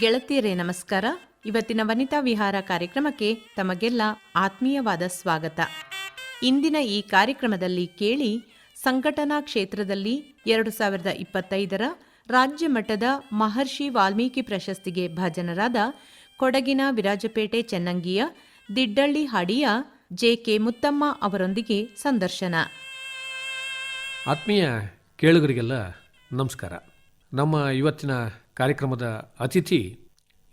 ಗೆಳತಿಯರೇ, ನಮಸ್ಕಾರ. ಇವತ್ತಿನ ವನಿತಾ ವಿಹಾರ ಕಾರ್ಯಕ್ರಮಕ್ಕೆ ತಮಗೆಲ್ಲ ಆತ್ಮೀಯವಾದ ಸ್ವಾಗತ. ಇಂದಿನ ಈ ಕಾರ್ಯಕ್ರಮದಲ್ಲಿ ಕೇಳಿ ಸಂಘಟನಾ ಕ್ಷೇತ್ರದಲ್ಲಿ ಎರಡು ಸಾವಿರದ ಇಪ್ಪತ್ತೈದರ ರಾಜ್ಯ ಮಟ್ಟದ ಮಹರ್ಷಿ ವಾಲ್ಮೀಕಿ ಪ್ರಶಸ್ತಿಗೆ ಭಾಜನರಾದ ಕೊಡಗಿನ ವಿರಾಜಪೇಟೆ ಚೆನ್ನಂಗಿಯ ದಿಡ್ಡಳ್ಳಿ ಹಾಡಿಯ ಜೆ ಕೆ ಮುತ್ತಮ್ಮ ಅವರೊಂದಿಗೆ ಸಂದರ್ಶನ. ಆತ್ಮೀಯ ಕೇಳುಗರಿಗೆಲ್ಲ ನಮಸ್ಕಾರ. ನಮ್ಮ ಇವತ್ತಿನ ಕಾರ್ಯಕ್ರಮದ ಅತಿಥಿ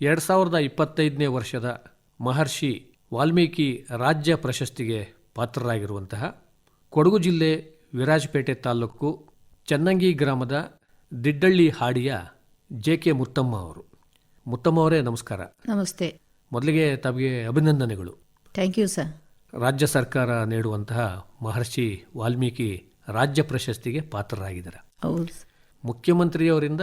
ಎರಡು ಸಾವಿರದ ಇಪ್ಪತ್ತೈದನೇ ವರ್ಷದ ಮಹರ್ಷಿ ವಾಲ್ಮೀಕಿ ರಾಜ್ಯ ಪ್ರಶಸ್ತಿಗೆ ಪಾತ್ರರಾಗಿರುವಂತಹ ಕೊಡಗು ಜಿಲ್ಲೆ ವಿರಾಜಪೇಟೆ ತಾಲೂಕು ಚನ್ನಂಗಿ ಗ್ರಾಮದ ದಿಡ್ಡಳ್ಳಿ ಹಾಡಿಯ ಜೆ ಕೆ ಮುತ್ತಮ್ಮ ಅವರು. ಮುತ್ತಮ್ಮ ಅವರೇ ನಮಸ್ಕಾರ. ನಮಸ್ತೆ. ಮೊದಲಿಗೆ ತಮಗೆ ಅಭಿನಂದನೆಗಳು. Thank you sir. ರಾಜ್ಯ ಸರ್ಕಾರ ನೀಡುವಂತಹ ಮಹರ್ಷಿ ವಾಲ್ಮೀಕಿ ರಾಜ್ಯ ಪ್ರಶಸ್ತಿಗೆ ಪಾತ್ರರಾಗಿದ್ದಾರೆ. ಹೌದು ಮುಖ್ಯಮಂತ್ರಿಯವರಿಂದ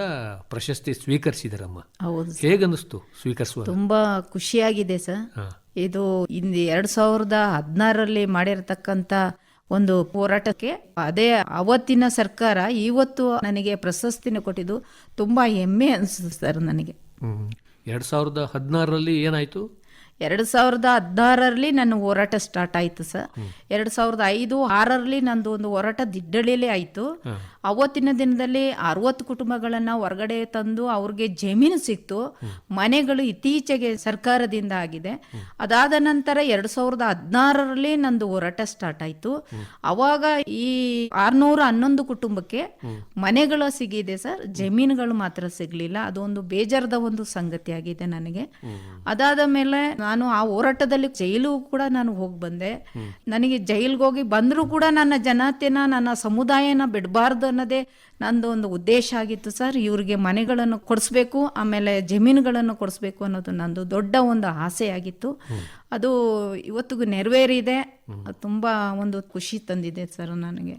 ಪ್ರಶಸ್ತಿ ಸ್ವೀಕರಿಸಿದರಮ್ಮ. ಹೌದು ಹೇಗನ್ನಿಸ್ತು ಸ್ವೀಕರಿಸುವ ತುಂಬಾ ಖುಷಿಯಾಗಿದೆ ಸರ್. ಇದು ಇಂದು ಎರಡ್ ಸಾವಿರದ ಹದಿನಾರರಲ್ಲಿ ಮಾಡಿರತಕ್ಕಂತ ಒಂದು ಹೋರಾಟಕ್ಕೆ ಅದೇ ಅವತ್ತಿನ ಸರ್ಕಾರ ಇವತ್ತು ನನಗೆ ಪ್ರಶಸ್ತಿನ ಕೊಟ್ಟಿದ್ದು ತುಂಬಾ ಹೆಮ್ಮೆ ಅನಿಸುತ್ತೆ ಸರ್ ನನಗೆ. ಎರಡ್ ಸಾವಿರದ ಹದಿನಾರರಲ್ಲಿ ಏನಾಯ್ತು? ಎರಡು ಸಾವಿರದ ಹದಿನಾರರಲ್ಲಿ ನನ್ನ ಹೋರಾಟ ಸ್ಟಾರ್ಟ್ ಆಯಿತು ಸರ್. ಎರಡು ಸಾವಿರದ ಐದು ಆರರಲ್ಲಿ ನಂದು ಒಂದು ಹೋರಾಟ ದಿಡ್ಡಳಿಲೇ ಆಯಿತು. ಅವತ್ತಿನ ದಿನದಲ್ಲಿ ಅರವತ್ತು ಕುಟುಂಬಗಳನ್ನು ಹೊರಗಡೆ ತಂದು ಅವ್ರಿಗೆ ಜಮೀನು ಸಿಕ್ತು. ಮನೆಗಳು ಇತ್ತೀಚೆಗೆ ಸರ್ಕಾರದಿಂದ ಆಗಿದೆ. ಅದಾದ ನಂತರ ಎರಡು ಸಾವಿರದ ಹದಿನಾರರಲ್ಲಿ ನಂದು ಹೋರಾಟ ಸ್ಟಾರ್ಟ್ ಆಯಿತು. ಅವಾಗ ಈ ಆರ್ನೂರ ಹನ್ನೊಂದು ಕುಟುಂಬಕ್ಕೆ ಮನೆಗಳು ಸಿಗಿದೆ ಸರ್. ಜಮೀನುಗಳು ಮಾತ್ರ ಸಿಗಲಿಲ್ಲ. ಅದೊಂದು ಬೇಜಾರದ ಒಂದು ಸಂಗತಿ ಆಗಿದೆ ನನಗೆ ಅದಾದ ಮೇಲೆ ನಾನು ಆ ಹೋರಾಟದಲ್ಲಿ ಜೈಲು ಕೂಡ ನಾನು ಹೋಗಿ ಬಂದೆ. ನನಗೆ ಜೈಲ್ಗೆ ಹೋಗಿ ಬಂದರೂ ಕೂಡ ನನ್ನ ಜನತೆನ ನನ್ನ ಸಮುದಾಯನ ಬಿಡಬಾರ್ದು ಅನ್ನೋದೇ ನಂದು ಒಂದು ಉದ್ದೇಶ ಆಗಿತ್ತು ಸರ್. ಇವ್ರಿಗೆ ಮನೆಗಳನ್ನು ಕೊಡಿಸ್ಬೇಕು ಆಮೇಲೆ ಜಮೀನುಗಳನ್ನು ಕೊಡಿಸ್ಬೇಕು ಅನ್ನೋದು ನಂದು ದೊಡ್ಡ ಒಂದು ಆಸೆ ಆಗಿತ್ತು. ಅದು ಇವತ್ತಿಗೂ ನೆರವೇರಿದೆ. ತುಂಬ ಒಂದು ಖುಷಿ ತಂದಿದೆ ಸರ್ ನನಗೆ.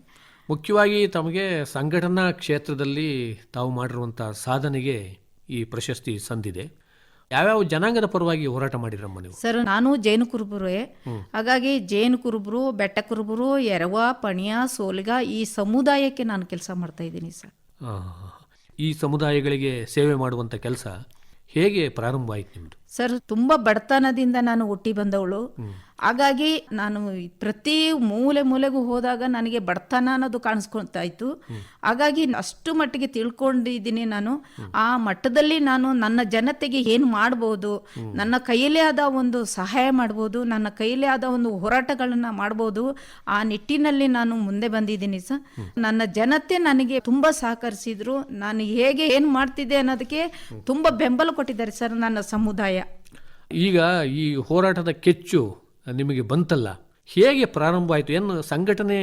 ಮುಖ್ಯವಾಗಿ ತಮಗೆ ಸಂಘಟನಾ ಕ್ಷೇತ್ರದಲ್ಲಿ ತಾವು ಮಾಡಿರುವಂಥ ಸಾಧನೆಗೆ ಈ ಪ್ರಶಸ್ತಿ ಸಂದಿದೆ. ಯಾವ್ಯಾವ ಜನಾಂಗದ ಪರವಾಗಿ ಹೋರಾಟ ಮಾಡಿರಮ್ಮ ನೀವು? ಸರ್ ನಾನು ಜೈನ ಕುರುಬರೇ. ಹಾಗಾಗಿ ಜೈನ ಕುರುಬರು ಬೆಟ್ಟ ಕುರುಬರು ಎರವ ಪಣಿಯ ಸೋಲಿಗ ಈ ಸಮುದಾಯಕ್ಕೆ ನಾನು ಕೆಲಸ ಮಾಡ್ತಾ ಇದ್ದೀನಿ ಸರ್. ಈ ಸಮುದಾಯಗಳಿಗೆ ಸೇವೆ ಮಾಡುವಂಥ ಕೆಲಸ ಹೇಗೆ ಪ್ರಾರಂಭ ಆಯ್ತು ನಿಮ್ಮದು ಸರ್, ತುಂಬಾ ಬಡತನದಿಂದ ನಾನು ಹುಟ್ಟಿ ಬಂದವಳು. ಹಾಗಾಗಿ ನಾನು ಪ್ರತಿ ಮೂಲೆ ಮೂಲೆಗೂ ಹೋದಾಗ ನನಗೆ ಬಡತನ ಅನ್ನೋದು ಕಾಣಿಸ್ಕೊಳ್ತಾ ಇತ್ತು ಹಾಗಾಗಿ ಅಷ್ಟು ಮಟ್ಟಿಗೆ ತಿಳ್ಕೊಂಡಿದ್ದೀನಿ ನಾನು. ಆ ಮಟ್ಟದಲ್ಲಿ ನಾನು ನನ್ನ ಜನತೆಗೆ ಏನು ಮಾಡ್ಬೋದು, ನನ್ನ ಕೈಯಲ್ಲೇ ಆದ ಒಂದು ಸಹಾಯ ಮಾಡ್ಬೋದು, ನನ್ನ ಕೈಯಲ್ಲೇ ಆದ ಒಂದು ಹೋರಾಟಗಳನ್ನು ಮಾಡ್ಬೋದು, ಆ ನಿಟ್ಟಿನಲ್ಲಿ ನಾನು ಮುಂದೆ ಬಂದಿದ್ದೀನಿ ಸರ್. ನನ್ನ ಜನತೆ ನನಗೆ ತುಂಬ ಸಹಕರಿಸಿದ್ರು. ನಾನು ಹೇಗೆ ಏನು ಮಾಡ್ತಿದ್ದೆ ಅನ್ನೋದಕ್ಕೆ ತುಂಬ ಬೆಂಬಲ ಕೊಟ್ಟಿದ್ದಾರೆ ಸರ್ ನನ್ನ ಸಮುದಾಯ. ಈಗ ಈ ಹೋರಾಟದ ಕೆಚ್ಚು ನಿಮಗೆ ಬಂತಲ್ಲ? ಹೇಗೆ ಪ್ರಾರಂಭ ಆಯಿತು ಏನು ಸಂಘಟನೆ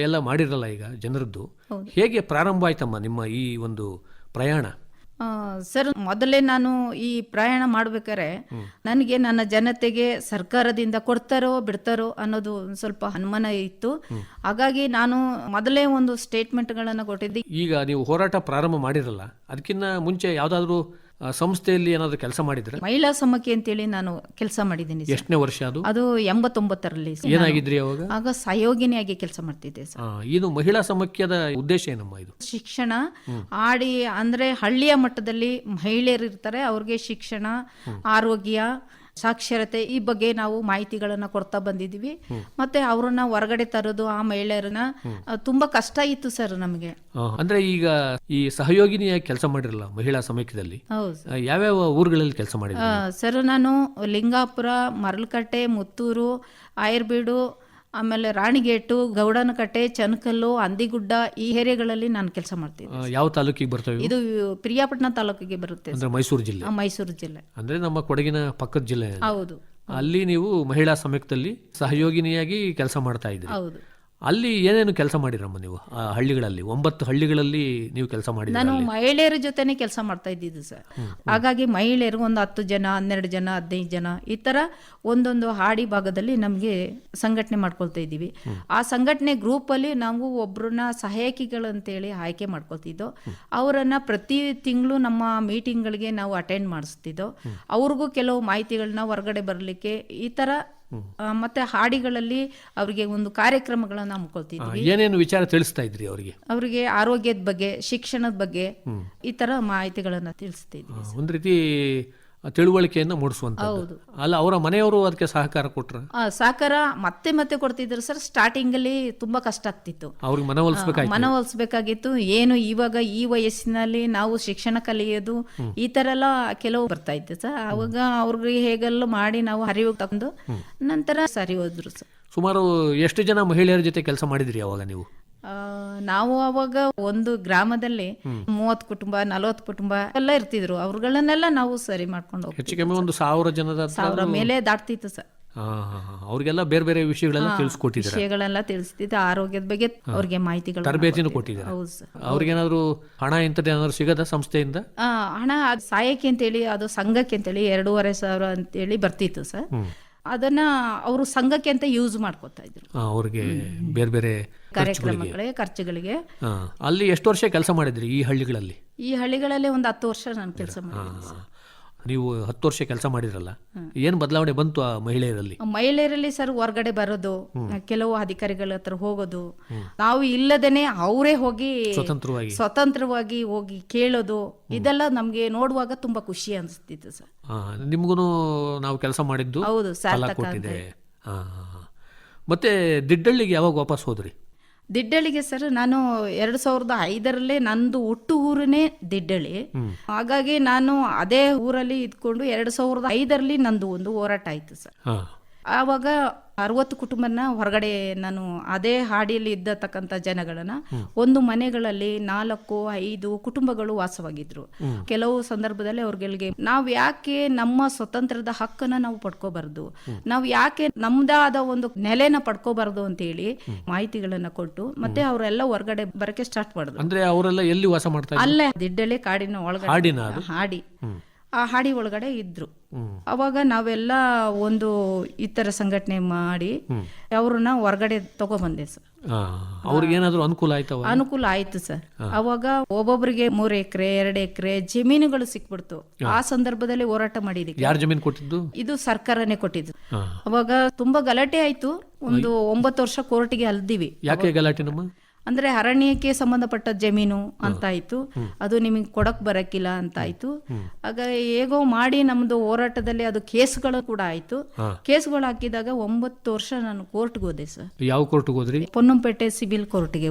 ಎಲ್ಲ ಮಾಡಿರಲ್ಲ ಈಗ ಜನರದ್ದು? ಹೇಗೆ ಪ್ರಾರಂಭ ಆಯ್ತಮ್ಮ ನಿಮ್ಮ ಈ ಒಂದು ಪ್ರಯಾಣ? ಸರ್ ಮೊದಲೇ ನಾನು ಈ ಪ್ರಯಾಣ ಮಾಡ್ಬೇಕಾದ್ರೆ ನನಗೆ ನನ್ನ ಜನತೆಗೆ ಸರ್ಕಾರದಿಂದ ಕೊಡ್ತಾರೋ ಬಿಡ್ತಾರೋ ಅನ್ನೋದು ಒಂದ್ ಸ್ವಲ್ಪ ಅನುಮಾನ ಇತ್ತು. ಹಾಗಾಗಿ ನಾನು ಮೊದಲೇ ಒಂದು ಸ್ಟೇಟ್ಮೆಂಟ್ಗಳನ್ನು ಕೊಟ್ಟಿದ್ದೆ. ಈಗ ನೀವು ಹೋರಾಟ ಪ್ರಾರಂಭ ಮಾಡಿರಲ್ಲ? ಅದಕ್ಕಿಂತ ಮುಂಚೆ ಯಾವುದಾದ್ರೂ ಸಂಸ್ಥೆಯಲ್ಲಿ ಏನಾದರೂ ಕೆಲಸ ಮಾಡಿದ್ರೆ? ಮಹಿಳಾ ಸಮಕ್ಕೆ ಅಂತೇಳಿ ನಾನು ಕೆಲಸ ಮಾಡಿದ್ದೀನಿ ಸರ್. ಎಷ್ಟನೇ ವರ್ಷ ಅದು? ಅದು ಎಂಬತ್ತೊಂಬತ್ತರಲ್ಲಿ ಸರ್. ಏನಾಗಿದ್ರಿ ಅವಾಗ? ಆಗ ಸಹಯೋಗಿನಿಯಾಗಿ ಕೆಲಸ ಮಾಡ್ತಿದ್ದೆ ಸರ್. ಆ, ಇದು ಮಹಿಳಾ ಸಮಖ್ಯದ ಉದ್ದೇಶ ಏನಮ್ಮ ಇದು? ಶಿಕ್ಷಣ ಆಡಿ ಅಂದ್ರೆ ಹಳ್ಳಿಯ ಮಟ್ಟದಲ್ಲಿ ಮಹಿಳೆಯರು ಇರ್ತಾರೆ ಅವ್ರಿಗೆ ಶಿಕ್ಷಣ ಆರೋಗ್ಯ ಸಾಕ್ಷರತೆ ಈ ಬಗ್ಗೆ ನಾವು ಮಾಹಿತಿಗಳನ್ನ ಕೊಡ್ತಾ ಬಂದಿದ್ದೀವಿ. ಮತ್ತೆ ಅವ್ರನ್ನ ಹೊರಗಡೆ ತರೋದು ಆ ಮಹಿಳೆಯರನ್ನ ತುಂಬಾ ಕಷ್ಟ ಇತ್ತು ಸರ್ ನಮಗೆ. ಅಂದ್ರೆ ಈಗ ಈ ಸಹಯೋಗಿನಿಯ ಕೆಲಸ ಮಾಡಿರಲ್ಲ ಮಹಿಳಾ ಸಮೀಕ್ಷದಲ್ಲಿ ಯಾವ್ಯಾವ ಊರುಗಳಲ್ಲಿ ಕೆಲಸ ಮಾಡಿದ್ರು ಸರ್ ನಾನು ಲಿಂಗಾಪುರ ಮರಳಕಟ್ಟೆ ಮುತ್ತೂರು ಆಯರ್ಬೀಡು ಆಮೇಲೆ ರಾಣಿಗೇಟು ಗೌಡನಕಟ್ಟೆ ಚನಕಲ್ಲು ಅಂದಿಗುಡ್ಡ ಈ ಏರಿಯಾಗಳಲ್ಲಿ ನಾನು ಕೆಲಸ ಮಾಡ್ತೀನಿ ಯಾವ ತಾಲೂಕಿಗೆ ಬರ್ತವೆ ಇದು ಪ್ರಿಯಾಪಟ್ಟಣ ತಾಲೂಕಿಗೆ ಬರುತ್ತೆ. ಅಂದ್ರೆ ಮೈಸೂರು ಜಿಲ್ಲೆ. ಮೈಸೂರು ಜಿಲ್ಲೆ. ಅಂದ್ರೆ ನಮ್ಮ ಕೊಡಗಿನ ಪಕ್ಕದ ಜಿಲ್ಲೆ ಹೌದು. ಅಲ್ಲಿ ನೀವು ಮಹಿಳಾ ಸಮಯದಲ್ಲಿ ಸಹಯೋಗಿನಿಯಾಗಿ ಕೆಲಸ ಮಾಡ್ತಾ ಇದ್ದೀರಿ. ಹೌದು. ಅಲ್ಲಿ ಏನೇನು ಕೆಲಸ ಮಾಡಿರಮ್ಮ ನೀವು? ಆ ಹಳ್ಳಿಗಳಲ್ಲಿ ಒಂಬತ್ತು ಹಳ್ಳಿಗಳಲ್ಲಿ ನೀವು ಕೆಲಸ ಮಾಡಿ ನಾನು ಮಹಿಳೆಯರ ಜೊತೆನೆ ಕೆಲಸ ಮಾಡ್ತಾ ಇದ್ದಿದ್ದು ಸರ್. ಹಾಗಾಗಿ ಮಹಿಳೆಯರು ಒಂದು ಹತ್ತು ಜನ ಹನ್ನೆರಡು ಜನ ಹದಿನೈದು ಜನ ಈ ತರ ಒಂದೊಂದು ಹಾಡಿ ಭಾಗದಲ್ಲಿ ನಮಗೆ ಸಂಘಟನೆ ಮಾಡ್ಕೊಳ್ತಾ ಇದ್ದೀವಿ. ಆ ಸಂಘಟನೆ ಗ್ರೂಪ್ ಅಲ್ಲಿ ನಾವು ಒಬ್ಬರನ್ನ ಸಹಾಯಕಿಗಳಂತೇಳಿ ಆಯ್ಕೆ ಮಾಡ್ಕೊಳ್ತಿದ್ದೋ ಅವರನ್ನ ಪ್ರತಿ ತಿಂಗಳು ನಮ್ಮ ಮೀಟಿಂಗ್ಗಳಿಗೆ ನಾವು ಅಟೆಂಡ್ ಮಾಡಿಸ್ತಿದ್ದೋ ಅವ್ರಿಗೂ ಕೆಲವು ಮಾಹಿತಿಗಳನ್ನ ಹೊರಗಡೆ ಬರಲಿಕ್ಕೆ ಈ ತರ ಆ, ಮತ್ತೆ ಹಾಡಿಗಳಲ್ಲಿ ಅವರಿಗೆ ಒಂದು ಕಾರ್ಯಕ್ರಮಗಳನ್ನ ಹಮ್ಮಿಕೊಳ್ತಿದ್ವಿ. ಏನೇನು ವಿಚಾರ ತಿಳಿಸ್ತಾ ಇದ್ರಿ ಅವರಿಗೆ? ಅವರಿಗೆ ಆರೋಗ್ಯದ ಬಗ್ಗೆ ಶಿಕ್ಷಣದ ಬಗ್ಗೆ ಈ ತರ ಮಾಹಿತಿಗಳನ್ನ ತಿಳಿಸ್ತಿದ್ವಿ. ಒಂದು ರೀತಿ ತಿಳುವಳಿಕೆಯನ್ನು ಮೂಡಿಸುವಂಥದ್ದು. ಅಲ್ಲ ಅವರ ಮನೆಯವರು ಅದಕ್ಕೆ ಸಹಕಾರ ಕೊಟ್ಟರು ಸಹಕಾರ ಮತ್ತೆ ಮತ್ತೆ ಕೊಡ್ತಿದ್ರು ಸರ್. ಸ್ಟಾರ್ಟಿಂಗ್ ಅಲ್ಲಿ ತುಂಬಾ ಕಷ್ಟ ಆಗ್ತಿತ್ತು. ಅವ್ರಿಗೆ ಮನವೊಲಿಸಬೇಕಾಗಿತ್ತು ಮನವೊಲಿಸಬೇಕಾಗಿತ್ತು ಏನು ಇವಾಗ ಈ ವಯಸ್ಸಿನಲ್ಲಿ ನಾವು ಶಿಕ್ಷಣ ಕಲಿಯೋದು ಈ ತರ ಎಲ್ಲ ಕೆಲವು ಬರ್ತಾ ಇತ್ತು ಸರ್. ಅವಾಗ ಅವ್ರಿಗೆ ಹೇಗೆಲ್ಲ ಮಾಡಿ ನಾವು ಹರಿವು ತಗೊಂಡು ನಂತರ ಸರಿ ಹೋದ್ರು ಸರ್. ಸುಮಾರು ಎಷ್ಟು ಜನ ಮಹಿಳೆಯರ ಜೊತೆ ಕೆಲಸ ಮಾಡಿದ್ರಿ ಅವಾಗ ನೀವು? ನಾವು ಅವಾಗ ಒಂದು ಗ್ರಾಮದಲ್ಲಿ ಮೂವತ್ತು ಕುಟುಂಬ ನಲವತ್ತು ಕುಟುಂಬ ಎಲ್ಲ ಇರ್ತಿದ್ರು. ಅವ್ರಗಳನ್ನೆಲ್ಲ ನಾವು ಸರಿ ಮಾಡ್ಕೊಂಡು ಹೆಚ್ಚು ಕಮ್ಮಿ ಒಂದು ಸಾವಿರ ಜನದ ಸಾವಿರ ಮೇಲೆ ದಾಟ್ತಿತ್ತು ಸರ್. ಅವ್ರಿಗೆಲ್ಲ ಬೇರೆ ಬೇರೆ ವಿಷಯಗಳೆಲ್ಲ ತಿಳಿಸ್ಕೊಟ್ಟಿದ್ದಾರೆ. ವಿಷಯಗಳೆಲ್ಲ ತಿಳಿಸ್ತಿದ್ದೆ. ಆರೋಗ್ಯದ ಬಗ್ಗೆ ಅವ್ರಿಗೆ ಮಾಹಿತಿಗಳು ತರಬೇತಿನೂ ಕೊಟ್ಟಿದ್ದಾರೆ. ಅವ್ರಿಗೇನಾದ್ರು ಹಣ ಇಂಥದ್ದು ಏನಾದ್ರು ಸಿಗದ ಸಂಸ್ಥೆಯಿಂದ? ಆ, ಹಣ ಅದ್ ಸಹಾಯಕ್ಕೆ ಅಂತೇಳಿ ಅದು ಸಂಘಕ್ಕೆ ಅಂತೇಳಿ ಎರಡೂವರೆ ಸಾವಿರ ಅಂತೇಳಿ ಬರ್ತಿತ್ತು ಸರ್. ಅದನ್ನ ಅವರು ಸಂಘಕ್ಕೆ ಅಂತ ಯೂಸ್ ಮಾಡ್ಕೊತಾ ಇದ್ರು. ಅವ್ರಿಗೆ ಬೇರೆ ಬೇರೆ ಕಾರ್ಯಕ್ರಮಗಳಿಗೆ ಖರ್ಚುಗಳಿಗೆ. ಅಲ್ಲಿ ಎಷ್ಟು ವರ್ಷ ಕೆಲಸ ಮಾಡಿದ್ರಿ ಈ ಹಳ್ಳಿಗಳಲ್ಲಿ? ಈ ಹಳ್ಳಿಗಳಲ್ಲಿ ಒಂದು ಹತ್ತು ವರ್ಷ ನಾನು ಕೆಲಸ ಮಾಡಿದ್ದೆ. ನೀವು ಹತ್ತು ವರ್ಷ ಕೆಲಸ ಮಾಡಿದ್ರಲ್ಲ ಏನು ಬದಲಾವಣೆ ಬಂತು ಆ ಮಹಿಳೆಯರಲ್ಲಿ? ಮಹಿಳೆಯರಲ್ಲಿ ಸರ್ ಹೊರಗಡೆ ಬರೋದು ಕೆಲವು ಅಧಿಕಾರಿಗಳ ಹತ್ರ ಹೋಗೋದು ನಾವು ಇಲ್ಲದೇನೆ ಅವರೇ ಹೋಗಿ ಸ್ವತಂತ್ರವಾಗಿ. ಸ್ವತಂತ್ರವಾಗಿ ಹೋಗಿ ಕೇಳೋದು ಇದೆಲ್ಲ ನಮ್ಗೆ ನೋಡುವಾಗ ತುಂಬಾ ಖುಷಿ ಅನಿಸ್ತಿತ್ತು ಸರ್. ನಿಮ್ಗೂ ನಾವು ಕೆಲಸ ಮಾಡಿದ್ದು ಹೌದು ಸರ್ ಕೊಟ್ಟಿದೆ. ಹಾ, ಹಾ, ಹಾ. ಮತ್ತೆ ದಿಡ್ಡಳ್ಳಿಗೆ ಯಾವಾಗ ವಾಪಸ್ ಹೋದ್ರಿ? ದಿಡ್ಡಳಿಗೆ ಸರ್ ನಾನು ಎರಡು ಸಾವಿರದ ಐದರಲ್ಲೇ ನಂದು ಹುಟ್ಟು ಊರನೇ ದಿಡ್ಡಳಿ. ಹಾಗಾಗಿ ನಾನು ಅದೇ ಊರಲ್ಲಿ ಇದ್ಕೊಂಡು ಎರಡು ಸಾವಿರದ ಐದರಲ್ಲಿ ನಂದು ಒಂದು ಹೋರಾಟ ಆಯ್ತು ಸರ್. ಆವಾಗ ಅರವತ್ತು ಕುಟುಂಬನ ಹೊರಗಡೆ ನಾನು ಅದೇ ಹಾಡಿಯಲ್ಲಿ ಇದ್ದತಕ್ಕಂಥ ಜನಗಳನ್ನ ಒಂದು ಮನೆಗಳಲ್ಲಿ ನಾಲ್ಕು ಐದು ಕುಟುಂಬಗಳು ವಾಸವಾಗಿದ್ರು. ಕೆಲವು ಸಂದರ್ಭದಲ್ಲಿ ಅವ್ರಿಗೆ ನಾವು ಯಾಕೆ ನಮ್ಮ ಸ್ವತಂತ್ರದ ಹಕ್ಕನ್ನ ನಾವು ಪಡ್ಕೋಬಾರ್ದು? ನಾವು ಯಾಕೆ ನಮ್ದಾದ ಒಂದು ನೆಲೆನ ಪಡ್ಕೋಬಾರ್ದು ಅಂತ ಹೇಳಿ ಮಾಹಿತಿಗಳನ್ನ ಕೊಟ್ಟು ಮತ್ತೆ ಅವರೆಲ್ಲ ಹೊರಗಡೆ ಬರಕ್ಕೆ ಸ್ಟಾರ್ಟ್ ಮಾಡಿದ್ರು. ಅಂದ್ರೆ ಅವರೆಲ್ಲ ಎಲ್ಲಿ ವಾಸ ಮಾಡ್ತಾ ಇದ್ರು? ಅಲ್ಲೇ ದಿಡ್ಡಲೆ ಕಾಡಿನ ಒಳಗಡೆ. ಹಾಡಿ. ಆ ಹಾಡಿ ಒಳಗಡೆ ಇದ್ರು. ಅವಾಗ ನಾವೆಲ್ಲ ಒಂದು ಇತರ ತರ ಸಂಘಟನೆ ಮಾಡಿ ಅವ್ರನ್ನ ಹೊರಗಡೆ ತಗೊಬಂದೆ ಸರ್. ಅವ್ರಿಗೇನಾದ್ರೂ ಅನುಕೂಲ ಆಯ್ತು ಅನುಕೂಲ ಆಯ್ತು ಸರ್. ಅವಾಗ ಒಬ್ಬೊಬ್ಬರಿಗೆ ಮೂರ್ ಎಕರೆ ಎರಡು ಎಕರೆ ಜಮೀನುಗಳು ಸಿಕ್ಬಿಡ್ತು. ಆ ಸಂದರ್ಭದಲ್ಲಿ ಹೋರಾಟ ಮಾಡಿದೀವಿ. ಯಾರು ಜಮೀನು ಕೊಟ್ಟಿದ್ದು? ಇದು ಸರ್ಕಾರನೇ ಕೊಟ್ಟಿದ್ದು. ಅವಾಗ ತುಂಬಾ ಗಲಾಟೆ ಆಯ್ತು. ಒಂದು ಒಂಬತ್ತು ವರ್ಷ ಕೋರ್ಟಿಗೆ ಅಲ್ದಿವಿ. ಯಾಕೆ ಗಲಾಟೆ ನಮ್ಮ? ಅಂದ್ರೆ ಅರಣ್ಯಕ್ಕೆ ಸಂಬಂಧಪಟ್ಟ ಜಮೀನು ಅಂತ ಆಯ್ತು ಅದು ನಿಮಗೆ ಕೊಡಕ್ ಬರಕಿಲ್ಲ ಅಂತ ಆಯ್ತು ಆಗ ಹೇಗೋ ಮಾಡಿ ನಮ್ದು ಹೋರಾಟದಲ್ಲಿ ಅದು ಕೇಸ್ಗಳು ಕೂಡ ಆಯ್ತು. ಕೇಸ್ಗಳು ಹಾಕಿದಾಗ ಒಂಬತ್ತು ವರ್ಷ ನಾನು ಕೋರ್ಟ್ಗೆ ಹೋದೆ ಸರ್. ಯಾವ ಕೋರ್ಟ್ಗೆ ಹೋದ್ರಿ? ಪೊನ್ನಂಪೇಟೆ ಸಿವಿಲ್ ಕೋರ್ಟ್ಗೆ.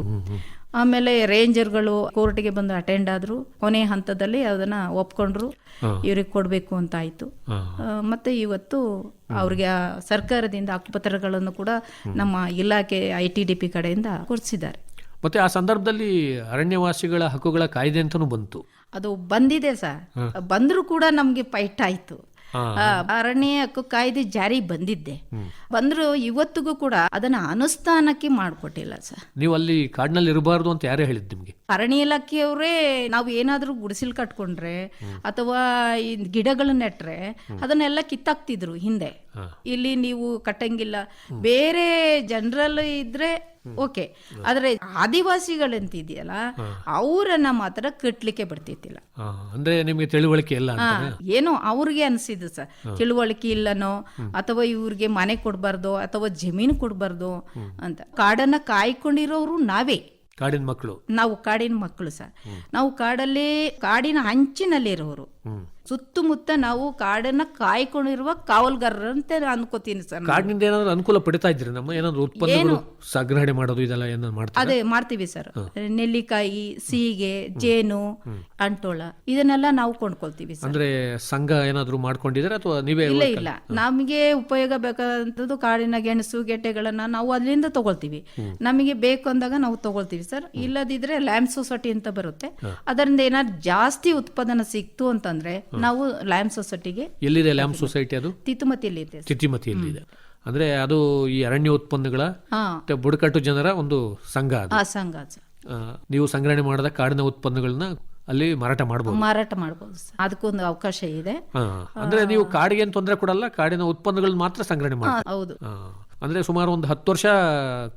ಆಮೇಲೆ ರೇಂಜರ್ಗಳು ಕೋರ್ಟ್ಗೆ ಬಂದು ಅಟೆಂಡ್ ಆದ್ರು. ಕೊನೆ ಹಂತದಲ್ಲಿ ಅದನ್ನ ಒಪ್ಕೊಂಡ್ರು. ಇವ್ರಿಗೆ ಕೊಡ್ಬೇಕು ಅಂತ ಆಯ್ತು ಮತ್ತೆ ಇವತ್ತು ಅವ್ರಿಗೆ ಸರ್ಕಾರದಿಂದ ಹಕ್ಕುಪತ್ರಗಳನ್ನು ಕೂಡ ನಮ್ಮ ಇಲಾಖೆ ಐ ಟಿ ಡಿ ಪಿ ಕಡೆಯಿಂದ ಕೊಡಿಸಿದ್ದಾರೆ. ಮತ್ತೆ ಆ ಸಂದರ್ಭದಲ್ಲಿ ಅರಣ್ಯವಾಸಿಗಳ ಹಕ್ಕುಗಳ ಕಾಯ್ದೆ ಅಂತಾನು ಬಂತು. ಅದು ಬಂದಿದೆ ಸರ್. ಬಂದರೂ ಕೂಡ ನಮ್ಗೆ ಫೈಟ್ ಆಯ್ತು. ಅರಣ್ಯ ಹಕ್ಕು ಕಾಯ್ದೆ ಜಾರಿ ಬಂದಿದ್ದೆ. ಬಂದ್ರು ಇವತ್ತಿಗೂ ಕೂಡ ಅದನ್ನ ಅನುಷ್ಠಾನಕ್ಕೆ ಮಾಡಿಕೊಟ್ಟಿಲ್ಲ ಸರ್. ನೀವು ಅಲ್ಲಿ ಕಾಡಿನಲ್ಲಿ ಇರಬಾರ್ದು ಅಂತ ಯಾರೇ ಹೇಳಿದ್ ನಿಮ್ಗೆ? ಅರಣ್ಯ ಇಲಾಖೆಯವರೇ ನಾವು ಏನಾದ್ರೂ ಗುಡಿಸಿಲ್ ಕಟ್ಕೊಂಡ್ರೆ ಅಥವಾ ಈ ಗಿಡಗಳು ನೆಟ್ರೆ ಅದನ್ನೆಲ್ಲ ಕಿತ್ತಾಕ್ತಿದ್ರು ಹಿಂದೆ. ಇಲ್ಲಿ ನೀವು ಕಟ್ಟಂಗಿಲ್ಲ. ಬೇರೆ ಜನರಲ್ ಇದ್ರೆ ಓಕೆ. ಆದ್ರೆ ಆದಿವಾಸಿಗಳಂತಿದೆಯಲ್ಲ ಅವರನ್ನ ಮಾತ್ರ ಕಟ್ಲಿಕ್ಕೆ ಬಿಡ್ತಿತ್ತಿಲ್ಲ ಅಂದ್ರೆ ನಿಮಗೆ ತಿಳುವಳಿಕೆ ಇಲ್ಲ ಏನೋ ಅವ್ರಿಗೆ ಅನ್ಸಿದ್ದು ಸರ್. ತಿಳುವಳಿಕೆ ಇಲ್ಲನೋ ಅಥವಾ ಇವ್ರಿಗೆ ಮನೆ ಕೊಡಬಾರ್ದು ಅಥವಾ ಜಮೀನು ಕೊಡಬಾರ್ದು ಅಂತ. ಕಾಡನ್ನ ಕಾಯ್ಕೊಂಡಿರೋರು ನಾವೇ. ಕಾಡಿನ ಮಕ್ಕಳು. ನಾವು ಕಾಡಿನ ಮಕ್ಕಳು ಸರ್. ನಾವು ಕಾಡಲ್ಲಿ ಕಾಡಿನ ಅಂಚಿನಲ್ಲಿರೋರು. ಸುತ್ತಮುತ್ತ ನಾವು ಕಾಡನ್ನ ಕಾಯ್ಕೊಂಡಿರುವ ಕಾವಲ್ಗಾರರಂತೆ ಅನ್ಕೋತೀನಿ ಸರ್. ಕಾಡಿನಿಂದ ಏನಾದ್ರು ಅನುಕೂಲ ಪಡಿತಾ ಇದ್ರಿ ನಮ್ಮ ಏನಾದ್ರು ಉತ್ಪನ್ನ ಸಂಗ್ರಹಣೆ ಮಾಡೋದು ಇದೆಲ್ಲ ಏನಾದ್ರು ಮಾಡ್ತೀವಿ ಅದೇ ಮಾಡ್ತೀವಿ ಸರ್. ನೆಲ್ಲಿಕಾಯಿ ಸೀಗೆ ಜೇನು ಅಂಟೋಳ ಇದನ್ನೆಲ್ಲ ನಾವು ಕೊಂಡ್ಕೊಳ್ತೀವಿ ಅಂದ್ರೆ ಸಂಘ ಏನಾದ್ರು ಮಾಡ್ಕೊಂಡಿದ್ರೆ ಅಥವಾ ನೀವೇ ಇಲ್ಲ ಇಲ್ಲ. ನಮಗೆ ಉಪಯೋಗ ಬೇಕಾದಂಥದ್ದು ಕಾಡಿನ ಗೆಣಸು ಗೆಡ್ಡೆಗಳನ್ನ ನಾವು ಅಲ್ಲಿಂದ ತಗೊಳ್ತೀವಿ. ನಮಗೆ ಬೇಕು ಅಂದಾಗ ನಾವು ತಗೊಳ್ತೀವಿ ಸರ್. ಇಲ್ಲದಿದ್ರೆ ಲ್ಯಾಂಡ್ ಸೊಸೈಟಿ ಅಂತ ಬರುತ್ತೆ. ಅದರಿಂದ ಏನಾದ್ರು ಜಾಸ್ತಿ ಉತ್ಪಾದನೆ ಸಿಕ್ತು ಅಂತಂದ್ರೆ ನಾವು ಲ್ಯಾಮ್ ಸೊಸೈಟಿಗೆ ಎಲ್ಲಿದೆ ಲ್ಯಾಂಪ್ ಸೊಸೈಟಿ ಅದು? ತಿತುಮತಿಯಲ್ಲಿ ಇದೆ ತಿತಿಮತಿಯಲ್ಲಿ ಇದೆ. ಅಂದ್ರೆ ಅದು ಈ ಅರಣ್ಯ ಉತ್ಪನ್ನಗಳ ಬುಡಕಟ್ಟು ಜನರ ಒಂದು ಸಂಘ ಸಂಘ ನೀವು ಸಂಗ್ರಹಣೆ ಮಾಡಿದ ಕಾಡಿನ ಉತ್ಪನ್ನಗಳನ್ನ ಅಲ್ಲಿ ಮಾರಾಟ ಮಾಡಬಹುದು ಮಾರಾಟ ಮಾಡಬಹುದು ಅದಕ್ಕೊಂದು ಅವಕಾಶ ಇದೆ. ಅಂದ್ರೆ ನೀವು ಕಾಡಿಗೆ ಏನು ತೊಂದರೆ ಕೊಡಲ್ಲ ಕಾಡಿನ ಉತ್ಪನ್ನಗಳನ್ನ ಮಾತ್ರ ಸಂಗ್ರಹಣೆ ಮಾಡಿ ಹೌದು. ಅಂದ್ರೆ ಸುಮಾರು ಒಂದು ಹತ್ತು ವರ್ಷ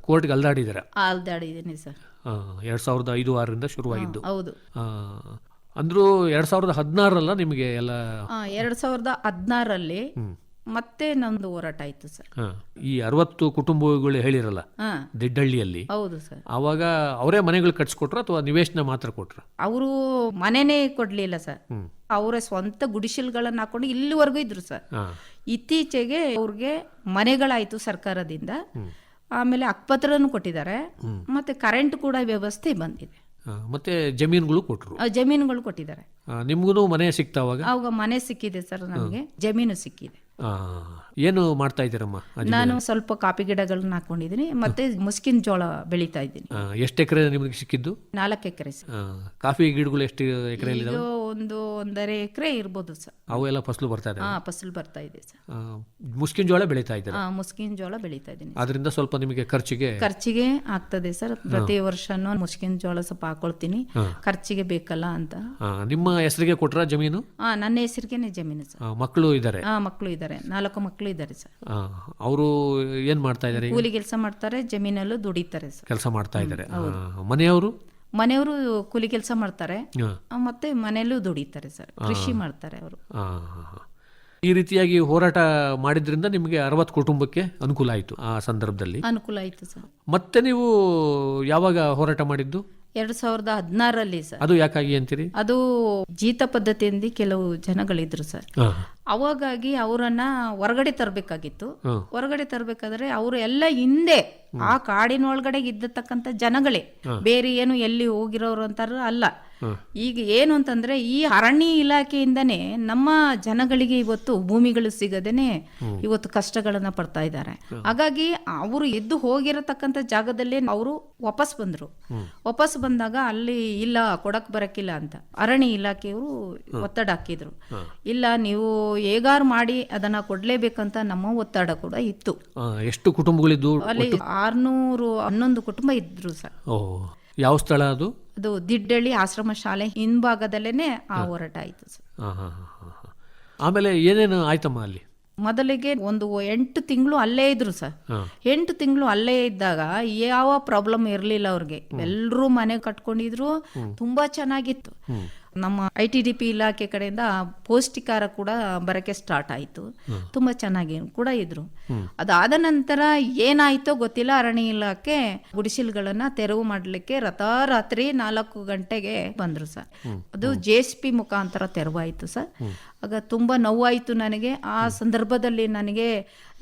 ಕೋರ್ಟ್ಗೆ ಅಲ್ದಾಡಿದ್ದೀರಾ. ಅಲ್ದಾಡಿದ್ದೀನಿ ಸರ್. ಎರಡ್ ಸಾವಿರದ ಐದು ಆರರಿಂದ ಶುರುವಾಗಿದ್ದು. ಹೌದು. ಅಂದ್ರೂ ಎರಡ್ ಸಾವಿರದ ಹದಿನಾರಲ್ಲ ನಿಮಗೆ ಎಲ್ಲ? ಎರಡ್ ಸಾವಿರದ ಹದಿನಾರಲ್ಲಿ ಮತ್ತೆ ನಂದು ಹೋರಾಟ ಆಯ್ತು ಸರ್. ಈ ಅರವತ್ತು ಕುಟುಂಬಗಳು ಹೇಳಿರಲ್ಲ? ದಿಡ್ಡಳ್ಳಿಯಲ್ಲಿ ಹೌದು ಸರ್. ಅವಾಗ ಅವರೇ ಮನೆಗಳು ಕಟ್ಸ್ಕೊಟ್ರ ಅಥವಾ ನಿವೇಶನ ಮಾತ್ರ ಕೊಟ್ರ? ಅವರು ಮನೆನೇ ಕೊಡ್ಲಿಲ್ಲ ಸರ್. ಅವರ ಸ್ವಂತ ಗುಡಿಸಲ್ಗಳನ್ನ ಹಾಕೊಂಡು ಇಲ್ಲಿವರೆಗೂ ಇದ್ರು ಸರ್. ಇತ್ತೀಚೆಗೆ ಅವ್ರಿಗೆ ಮನೆಗಳಾಯ್ತು ಸರ್ಕಾರದಿಂದ. ಆಮೇಲೆ ಅಕ್ಪತ್ರನು ಕೊಟ್ಟಿದ್ದಾರೆ. ಮತ್ತೆ ಕರೆಂಟ್ ಕೂಡ ವ್ಯವಸ್ಥೆ ಬಂದಿದೆ. ಮತ್ತೆ ಜಮೀನುಗಳು ಕೊಟ್ಟರು ಜಮೀನುಗಳು ಕೊಟ್ಟಿದ್ದಾರೆ. ನಿಮ್ಗೂ ಮನೆ ಸಿಕ್ತಾವಾಗ? ಅವಾಗ ಮನೆ ಸಿಕ್ಕಿದೆ ಸರ್ ನಮಗೆ. ಜಮೀನು ಸಿಕ್ಕಿದೆ. ಏನು ಮಾಡ್ತಾ ಇದ್ದೀರಮ್ಮ ನಾನು ಸ್ವಲ್ಪ ಕಾಫಿ ಗಿಡಗಳನ್ನ ಹಾಕೊಂಡಿದ್ದೀನಿ ಮತ್ತೆ ಮುಸ್ಕಿನ ಜೋಳ ಬೆಳೀತಾ ಇದ್ದೀನಿ. ಎಷ್ಟು ಎಕರೆ ನಿಮಗೆ ಸಿಕ್ಕಿದ್ದು? ನಾಲ್ಕು ಎಕರೆ ಕಾಫಿ ಗಿಡಗಳು ಎಷ್ಟು ಎಕರೆ ಒಂದು ಒಂದರೆ ಎಕರೆ ಇರ್ಬೋದು ಸರ್. ಅವೆಲ್ಲ ಫಸಲು ಬರ್ತಾ ಇದೆ? ಫಸಲು ಬರ್ತಾ ಇದೆ ಸರ್. ಮುಸ್ಕಿನ ಜೋಳ ಬೆಳೀತಾ ಇದ್ದಾರೆ? ಹಾ ಮುಸ್ಕಿನ ಜೋಳ ಬೆಳೀತಾ ಇದ್ದೀನಿ ಅದರಿಂದ ಸ್ವಲ್ಪ ನಿಮಗೆ ಖರ್ಚಿಗೆ ಖರ್ಚಿಗೆ ಆಗ್ತದೆ ಸರ್. ಪ್ರತಿ ವರ್ಷನೂ ಮುಸ್ಕಿನ ಜೋಳ ಸ್ವಲ್ಪ ಹಾಕೊಳ್ತೀನಿ. ಖರ್ಚಿಗೆ ಬೇಕಲ್ಲ ಅಂತ. ನಿಮ್ಮ ಹೆಸರಿಗೆ ಕೊಟ್ರ ಜಮೀನು? ನನ್ನ ಹೆಸರಿಗೆನೆ ಜಮೀನು ಸರ್. ಮಕ್ಕಳು ಇದ್ದಾರೆ? ಮಕ್ಕಳು ಇದ್ದಾರೆ. ನಾಲ್ಕು ಮಕ್ಕಳು ಇದ್ದಾರೆ ಸರ್. ಅವರು ಏನ್ ಮಾಡ್ತಾ ಇದ್ದಾರೆ ಕೂಲಿ ಕೆಲಸ ಮಾಡ್ತಾರೆ ಜಮೀನಲ್ಲೂ ದುಡಿತಾರೆ ಸರ್. ಕೆಲಸ ಮಾಡ್ತಾ ಇದ್ದಾರೆ. ಮನೆಯವರು? ಮನೆಯವರು ಕೂಲಿ ಕೆಲಸ ಮಾಡ್ತಾರೆ ಮತ್ತೆ ಮನೆಯಲ್ಲೂ ದುಡಿತಾರೆ ಸರ್. ಕೃಷಿ ಮಾಡ್ತಾರೆ ಅವರು. ಈ ರೀತಿಯಾಗಿ ಹೋರಾಟ ಮಾಡಿದ್ರಿಂದ ನಿಮಗೆ ಅರವತ್ತು ಕುಟುಂಬಕ್ಕೆ ಅನುಕೂಲ ಆಯಿತು ಆ ಸಂದರ್ಭದಲ್ಲಿ? ಅನುಕೂಲ ಆಯಿತು ಸರ್. ಮತ್ತೆ ನೀವು ಯಾವಾಗ ಹೋರಾಟ ಮಾಡಿದ್ದು? ಎರಡ್ ಸಾವಿರದ ಹದಿನಾರರಲ್ಲಿ ಸರ್. ಅದು ಯಾಕಾಗಿ ಅಂತೀರಿ? ಅದು ಜೀತ ಪದ್ಧತಿಯಿಂದ ಕೆಲವು ಜನಗಳಿದ್ರು ಸರ್. ಅವಾಗಾಗಿ ಅವರನ್ನ ಹೊರಗಡೆ ತರಬೇಕಾಗಿತ್ತು. ಹೊರಗಡೆ ತರಬೇಕಾದ್ರೆ ಅವರು ಎಲ್ಲ ಹಿಂದೆ ಆ ಕಾಡಿನ ಒಳಗಡೆ ಇದ್ದತಕ್ಕಂತ ಜನಗಳೇ ಬೇರೆ ಏನು ಎಲ್ಲಿ ಹೋಗಿರೋರು ಅಂತಾರ ಅಲ್ಲ. ಈಗ ಏನು ಅಂತಂದ್ರೆ ಈ ಅರಣ್ಯ ಇಲಾಖೆಯಿಂದನೇ ನಮ್ಮ ಜನಗಳಿಗೆ ಇವತ್ತು ಭೂಮಿಗಳು ಸಿಗದೇನೆ ಇವತ್ತು ಕಷ್ಟಗಳನ್ನ ಪಡ್ತಾ ಇದ್ದಾರೆ. ಹಾಗಾಗಿ ಅವರು ಎದ್ದು ಹೋಗಿರತಕ್ಕಂತ ಜಾಗದಲ್ಲೇ ಅವರು ವಾಪಸ್ ಬಂದ್ರು. ವಾಪಸ್ ಬಂದಾಗ ಅಲ್ಲಿ ಇಲ್ಲ ಕೊಡಕ್ ಬರಕ್ಕಿಲ್ಲ ಅಂತ. ಅರಣ್ಯ ಇಲಾಖೆಯವರು ಒತ್ತಡ ಹಾಕಿದ್ರು. ಇಲ್ಲ ನೀವು ಹೇಗಾರು ಮಾಡಿ ಅದನ್ನ ಕೊಡ್ಲೇಬೇಕಂತ ನಮ್ಮ ಒತ್ತಡ ಕೂಡ ಇತ್ತು. ಎಷ್ಟು ಕುಟುಂಬಗಳಿದ್ದು ಅಲ್ಲಿ ಆರ್ನೂರು ಹನ್ನೊಂದು ಕುಟುಂಬ ಇದ್ರು ಸರ್. ಓ ಯಾವ ಸ್ಥಳ ಅದು? ಅದು ದಿಡ್ಡಳ್ಳಿ ಆಶ್ರಮ ಶಾಲೆ ಹಿಂಭಾಗದಲ್ಲೇನೆ ಆ ಹೋರಾಟ ಆಯ್ತು ಸರ್. ಆಮೇಲೆ ಏನೇನು ಆಯ್ತಮ್ಮ ಅಲ್ಲಿ? ಮೊದಲಿಗೆ ಒಂದು ಎಂಟು ತಿಂಗಳು ಅಲ್ಲೇ ಇದ್ರು ಸರ್. ಎಂಟು ತಿಂಗಳು ಅಲ್ಲೇ ಇದ್ದಾಗ ಯಾವ ಪ್ರಾಬ್ಲಮ್ ಇರಲಿಲ್ಲ ಅವ್ರಿಗೆ. ಎಲ್ಲರೂ ಮನೆ ಕಟ್ಕೊಂಡಿದ್ರು. ತುಂಬಾ ಚೆನ್ನಾಗಿತ್ತು. ನಮ್ಮ ಐ ಟಿ ಡಿ ಪಿ ಇಲಾಖೆ ಕಡೆಯಿಂದ ಪೌಷ್ಟಿಕಾರ ಕೂಡ ಬರಕ್ಕೆ ಸ್ಟಾರ್ಟ್ ಆಯ್ತು. ತುಂಬಾ ಚೆನ್ನಾಗಿ ಕೂಡ ಇದ್ರು. ಅದಾದ ನಂತರ ಏನಾಯ್ತೋ ಗೊತ್ತಿಲ್ಲ. ಅರಣ್ಯ ಇಲಾಖೆ ಗುಡಿಸಿಲುಗಳನ್ನು ತೆರವು ಮಾಡಲಿಕ್ಕೆ ರಥರಾತ್ರಿ ನಾಲ್ಕು ಗಂಟೆಗೆ ಬಂದರು ಸರ್. ಅದು ಜೆ ಎಸ್ ಪಿ ಮುಖಾಂತರ ತೆರವಾಯಿತು ಸರ್. ಆಗ ತುಂಬಾ ನೋವಾಯಿತು ನನಗೆ. ಆ ಸಂದರ್ಭದಲ್ಲಿ ನನಗೆ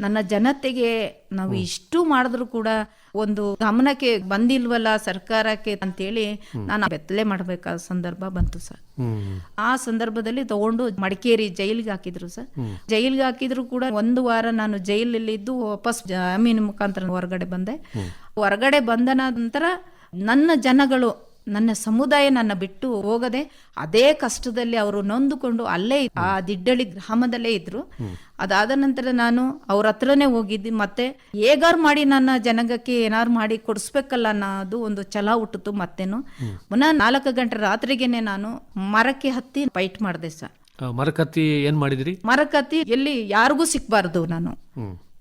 ನನ್ನ ಜನತೆಗೆ ನಾವು ಇಷ್ಟು ಮಾಡಿದ್ರು ಕೂಡ ಒಂದು ಗಮನಕ್ಕೆ ಬಂದಿಲ್ವಲ್ಲ ಸರ್ಕಾರಕ್ಕೆ ಅಂತೇಳಿ ನಾನು ಬೆತ್ತಲೆ ಮಾಡಬೇಕಾದ ಸಂದರ್ಭ ಬಂತು ಸರ್. ಆ ಸಂದರ್ಭದಲ್ಲಿ ತಗೊಂಡು ಮಡಿಕೇರಿ ಜೈಲಿಗೆ ಹಾಕಿದ್ರು ಸರ್. ಜೈಲಿಗೆ ಹಾಕಿದ್ರು ಕೂಡ ಒಂದು ವಾರ ನಾನು ಜೈಲಲ್ಲಿ ಇದ್ದು ವಾಪಸ್ ಜಾಮೀನು ಮುಖಾಂತರ ಹೊರಗಡೆ ಬಂದೆ. ಹೊರಗಡೆ ಬಂದ ನಂತರ ನನ್ನ ಜನಗಳು ನನ್ನ ಸಮುದಾಯ ನನ್ನ ಬಿಟ್ಟು ಹೋಗದೆ ಅದೇ ಕಷ್ಟದಲ್ಲಿ ಅವರು ನೊಂದುಕೊಂಡು ಅಲ್ಲೇ ಆ ದಿಡ್ಡಳಿ ಗ್ರಾಮದಲ್ಲೇ ಇದ್ರು. ಅದಾದ ನಂತರ ನಾನು ಅವ್ರ ಹತ್ರನೇ ಹೋಗಿದ್ದೆ. ಮತ್ತೆ ಹೇಗಾರು ಮಾಡಿ ನನ್ನ ಜನಗಕ್ಕೆ ಏನಾರು ಮಾಡಿ ಕೊಡಿಸ್ಬೇಕಲ್ಲ ಅನ್ನೋದು ಒಂದು ಛಲ ಹುಟ್ಟಿತು ಮತ್ತೇನು. ಪುನಃ ನಾಲ್ಕು ಗಂಟೆ ರಾತ್ರಿಗೆನೆ ನಾನು ಮರಕ್ಕೆ ಹತ್ತಿ ಫೈಟ್ ಮಾಡಿದೆ ಸರ್. ಮರಕತ್ತಿ ಏನ್ ಮಾಡಿದ್ರಿ? ಮರಕತ್ತಿ ಎಲ್ಲಿ ಯಾರಿಗೂ ಸಿಕ್ಬಾರ್ದು ನಾನು.